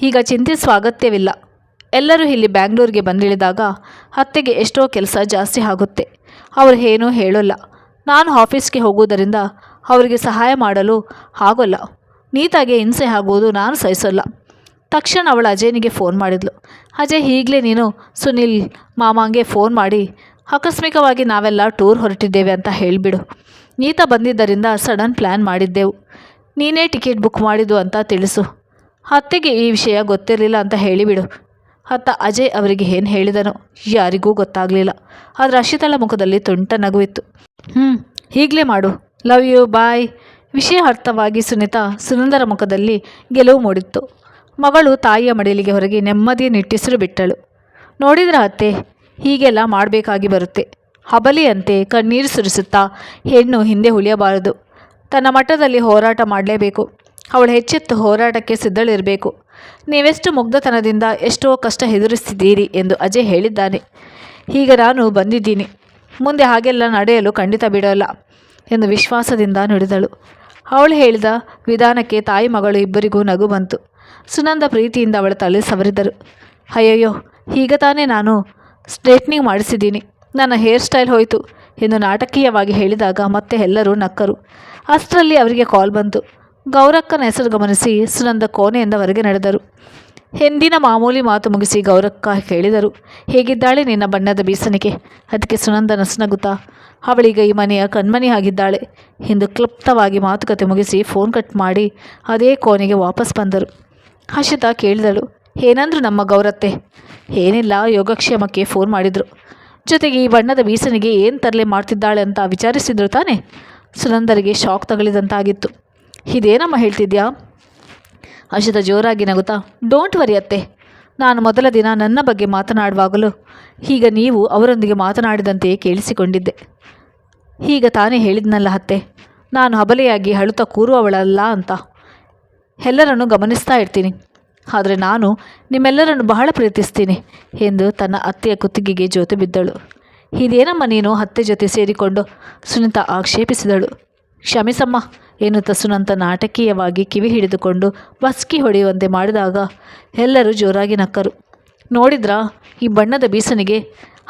ಈಗ ಚಿಂತಿಸುವ ಅಗತ್ಯವಿಲ್ಲ ಎಲ್ಲರೂ ಇಲ್ಲಿ ಬ್ಯಾಂಗ್ಳೂರಿಗೆ ಬಂದಿಳಿದಾಗ ಅತ್ತೆಗೆ ಎಷ್ಟೋ ಕೆಲಸ ಜಾಸ್ತಿ ಆಗುತ್ತೆ. ಅವರು ಏನೂ ಹೇಳೋಲ್ಲ. ನಾನು ಆಫೀಸ್ಗೆ ಹೋಗುವುದರಿಂದ ಅವರಿಗೆ ಸಹಾಯ ಮಾಡಲು ಆಗೋಲ್ಲ. ನೀತಾಗೆ ಹಿಂಸೆ ಆಗುವುದು ನಾನು ಸಹಿಸಲ್ಲ. ತಕ್ಷಣ ಅವಳು ಅಜಯ್ನಿಗೆ ಫೋನ್ ಮಾಡಿದ್ಲು. ಅಜಯ್, ಈಗಲೇ ನೀನು ಸುನಿಲ್ ಮಾಮಾಂಗೆ ಫೋನ್ ಮಾಡಿ, ಆಕಸ್ಮಿಕವಾಗಿ ನಾವೆಲ್ಲ ಟೂರ್ ಹೊರಟಿದ್ದೇವೆ ಅಂತ ಹೇಳಿಬಿಡು. ನೀತಾ ಬಂದಿದ್ದರಿಂದ ಸಡನ್ ಪ್ಲ್ಯಾನ್ ಮಾಡಿದ್ದೆವು. ನೀನೇ ಟಿಕೆಟ್ ಬುಕ್ ಮಾಡಿದ್ದು ಅಂತ ತಿಳಿಸು. ಅತ್ತೆಗೆ ಈ ವಿಷಯ ಗೊತ್ತಿರಲಿಲ್ಲ ಅಂತ ಹೇಳಿಬಿಡು. ಅತ್ತ ಅಜಯ್ ಅವರಿಗೆ ಏನು ಹೇಳಿದನೋ ಯಾರಿಗೂ ಗೊತ್ತಾಗಲಿಲ್ಲ. ಆದರೆ ಅಶಿತಳ ಮುಖದಲ್ಲಿ ತುಂಟ ನಗುವಿತ್ತು. ಹ್ಞೂ ಈಗಲೇ ಮಾಡು. ಲವ್ ಯು ಬಾಯ್ ವಿಷಯ ಅರ್ಥವಾಗಿ ಸುನೀತಾ ಸುನಂದರ ಮುಖದಲ್ಲಿ ಗೆಲುವು ಮೂಡಿತ್ತು. ಮಗಳು ತಾಯಿಯ ಮಡಿಲಿಗೆ ಹೊರಗೆ ನೆಮ್ಮದಿಯ ನಿಟ್ಟಿಸಿರು ಬಿಟ್ಟಳು. ನೋಡಿದ್ರ ಅತ್ತೆ, ಹೀಗೆಲ್ಲ ಮಾಡಬೇಕಾಗಿ ಬರುತ್ತೆ. ಹಬಲಿಯಂತೆ ಕಣ್ಣೀರು ಸುರಿಸುತ್ತಾ ಹೆಣ್ಣು ಹಿಂದೆ ಉಳಿಯಬಾರದು. ತನ್ನ ಮಟ್ಟದಲ್ಲಿ ಹೋರಾಟ ಮಾಡಲೇಬೇಕು. ಅವಳು ಹೆಚ್ಚೆತ್ತು ಹೋರಾಟಕ್ಕೆ ಸಿದ್ಧಳಿರಬೇಕು. ನೀವೆಷ್ಟು ಮುಗ್ಧತನದಿಂದ ಎಷ್ಟೋ ಕಷ್ಟ ಎದುರಿಸ್ತಿದ್ದೀರಿ ಎಂದು ಅಜಯ್ ಹೇಳಿದ್ದಾನೆ. ಈಗ ನಾನು ಬಂದಿದ್ದೀನಿ. ಮುಂದೆ ಹಾಗೆಲ್ಲ ನಡೆಯಲು ಖಂಡಿತ ಬಿಡೋಲ್ಲ ಎಂದು ವಿಶ್ವಾಸದಿಂದ ನುಡಿದಳು. ಅವಳು ಹೇಳಿದ ವಿಧಾನಕ್ಕೆ ತಾಯಿ ಮಗಳು ಇಬ್ಬರಿಗೂ ನಗು ಬಂತು. ಸುನಂದ ಪ್ರೀತಿಯಿಂದ ಅವಳ ತಲೆ ಸವರಿದರು. ಅಯ್ಯಯ್ಯೋ, ಈಗ ತಾನೇ ನಾನು ಸ್ಟ್ರೇಟ್ನಿಂಗ್ ಮಾಡಿಸಿದ್ದೀನಿ. ನನ್ನ ಹೇರ್ ಸ್ಟೈಲ್ ಹೋಯಿತು ಎಂದು ನಾಟಕೀಯವಾಗಿ ಹೇಳಿದಾಗ ಮತ್ತೆ ಎಲ್ಲರೂ ನಕ್ಕರು. ಅಷ್ಟರಲ್ಲಿ ಅವರಿಗೆ ಕಾಲ್ ಬಂತು. ಗೌರಕ್ಕನ ಹೆಸರು ಗಮನಿಸಿ ಸುನಂದ ಕೋಣೆಯಿಂದ ಹೊರಗೆ ನಡೆದರು. ಎಂದಿನ ಮಾಮೂಲಿ ಮಾತು ಮುಗಿಸಿ ಗೌರಕ್ಕ ಕೇಳಿದರು ಹೇಗಿದ್ದಾಳೆ ನಿನ್ನ ಬಣ್ಣದ ಬೀಸನಿಗೆ ಅದಕ್ಕೆ ಸುನಂದ ನಸುನಗುತ್ತಾ ಅವಳೀಗ ಈ ಮನೆಯ ಕಣ್ಮನಿ ಆಗಿದ್ದಾಳೆ ಎಂದು ಕ್ಲುಪ್ತವಾಗಿ ಮಾತುಕತೆ ಮುಗಿಸಿ ಫೋನ್ ಕಟ್ ಮಾಡಿ ಅದೇ ಕೋಣೆಗೆ ವಾಪಸ್ ಬಂದರು. ಹರ್ಷಿತಾ ಕೇಳಿದಳು, ಏನಂದ್ರು ನಮ್ಮ ಗೌರತ್ತೆ? ಏನಿಲ್ಲ, ಯೋಗಕ್ಷೇಮಕ್ಕೆ ಫೋನ್ ಮಾಡಿದರು. ಜೊತೆಗೆ ಈ ಬಣ್ಣದ ಬೀಸನಿಗೆ ಏನು ತರಲೆ ಮಾಡ್ತಿದ್ದಾಳೆ ಅಂತ ವಿಚಾರಿಸಿದ್ರು ತಾನೆ? ಸುನಂದರಿಗೆ ಶಾಕ್ ತಗಲಿದಂತಾಗಿತ್ತು. ಇದೇನಮ್ಮ ಹೇಳ್ತಿದ್ಯಾ? ಹರ್ಷಿತ ಜೋರಾಗಿ ನಗುತ್ತಾ ಡೋಂಟ್ ವರಿ ಅತ್ತೆ. ನಾನು ಮೊದಲ ದಿನ ನನ್ನ ಬಗ್ಗೆ ಮಾತನಾಡುವಾಗಲೂ ಈಗ ನೀವು ಅವರೊಂದಿಗೆ ಮಾತನಾಡಿದಂತೆಯೇ ಕೇಳಿಸಿಕೊಂಡಿದ್ದೆ. ಈಗ ತಾನೇ ಹೇಳಿದ್ನಲ್ಲ ಅತ್ತೆ, ನಾನು ಹಬಲೆಯಾಗಿ ಅಳುತ್ತಾ ಕೂರುವವಳಲ್ಲ ಅಂತ. ಎಲ್ಲರನ್ನು ಗಮನಿಸ್ತಾ ಇರ್ತೀನಿ. ಆದರೆ ನಾನು ನಿಮ್ಮೆಲ್ಲರನ್ನು ಬಹಳ ಪ್ರೀತಿಸ್ತೀನಿ, ಎಂದು ತನ್ನ ಅತ್ತೆಯ ಕುತ್ತಿಗೆಗೆ ಜೋತು ಬಿದ್ದಳು. ಇದೇನಮ್ಮ ನೀನು ಅತ್ತೆ ಜೊತೆ ಸೇರಿಕೊಂಡು? ಸುನೀತಾ ಆಕ್ಷೇಪಿಸಿದಳು. ಕ್ಷಮಿಸಮ್ಮ ಎನ್ನುತ್ತಾ ಸುನಂತ ನಾಟಕೀಯವಾಗಿ ಕಿವಿ ಹಿಡಿದುಕೊಂಡು ಬಸ್ಕಿ ಹೊಡೆಯುವಂತೆ ಮಾಡಿದಾಗ ಎಲ್ಲರೂ ಜೋರಾಗಿ ನಕ್ಕರು. ನೋಡಿದ್ರಾ, ಈ ಬಣ್ಣದ ಬೀಸನಿಗೆ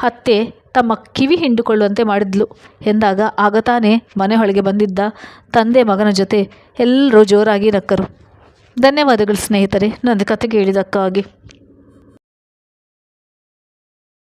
ಅತ್ತೆ ತಮ್ಮ ಕಿವಿ ಹಿಂಡುಕೊಳ್ಳುವಂತೆ ಮಾಡಿದ್ಲು ಎಂದಾಗ ಆಗ ತಾನೇ ಮನೆಯೊಳಗೆ ಬಂದಿದ್ದ ತಂದೆ ಮಗನ ಜೊತೆ ಎಲ್ಲರೂ ಜೋರಾಗಿ ನಕ್ಕರು. ಧನ್ಯವಾದಗಳು ಸ್ನೇಹಿತರೆ ನನ್ನ ಕತೆ ಕೇಳಿದ್ದಕ್ಕಾಗಿ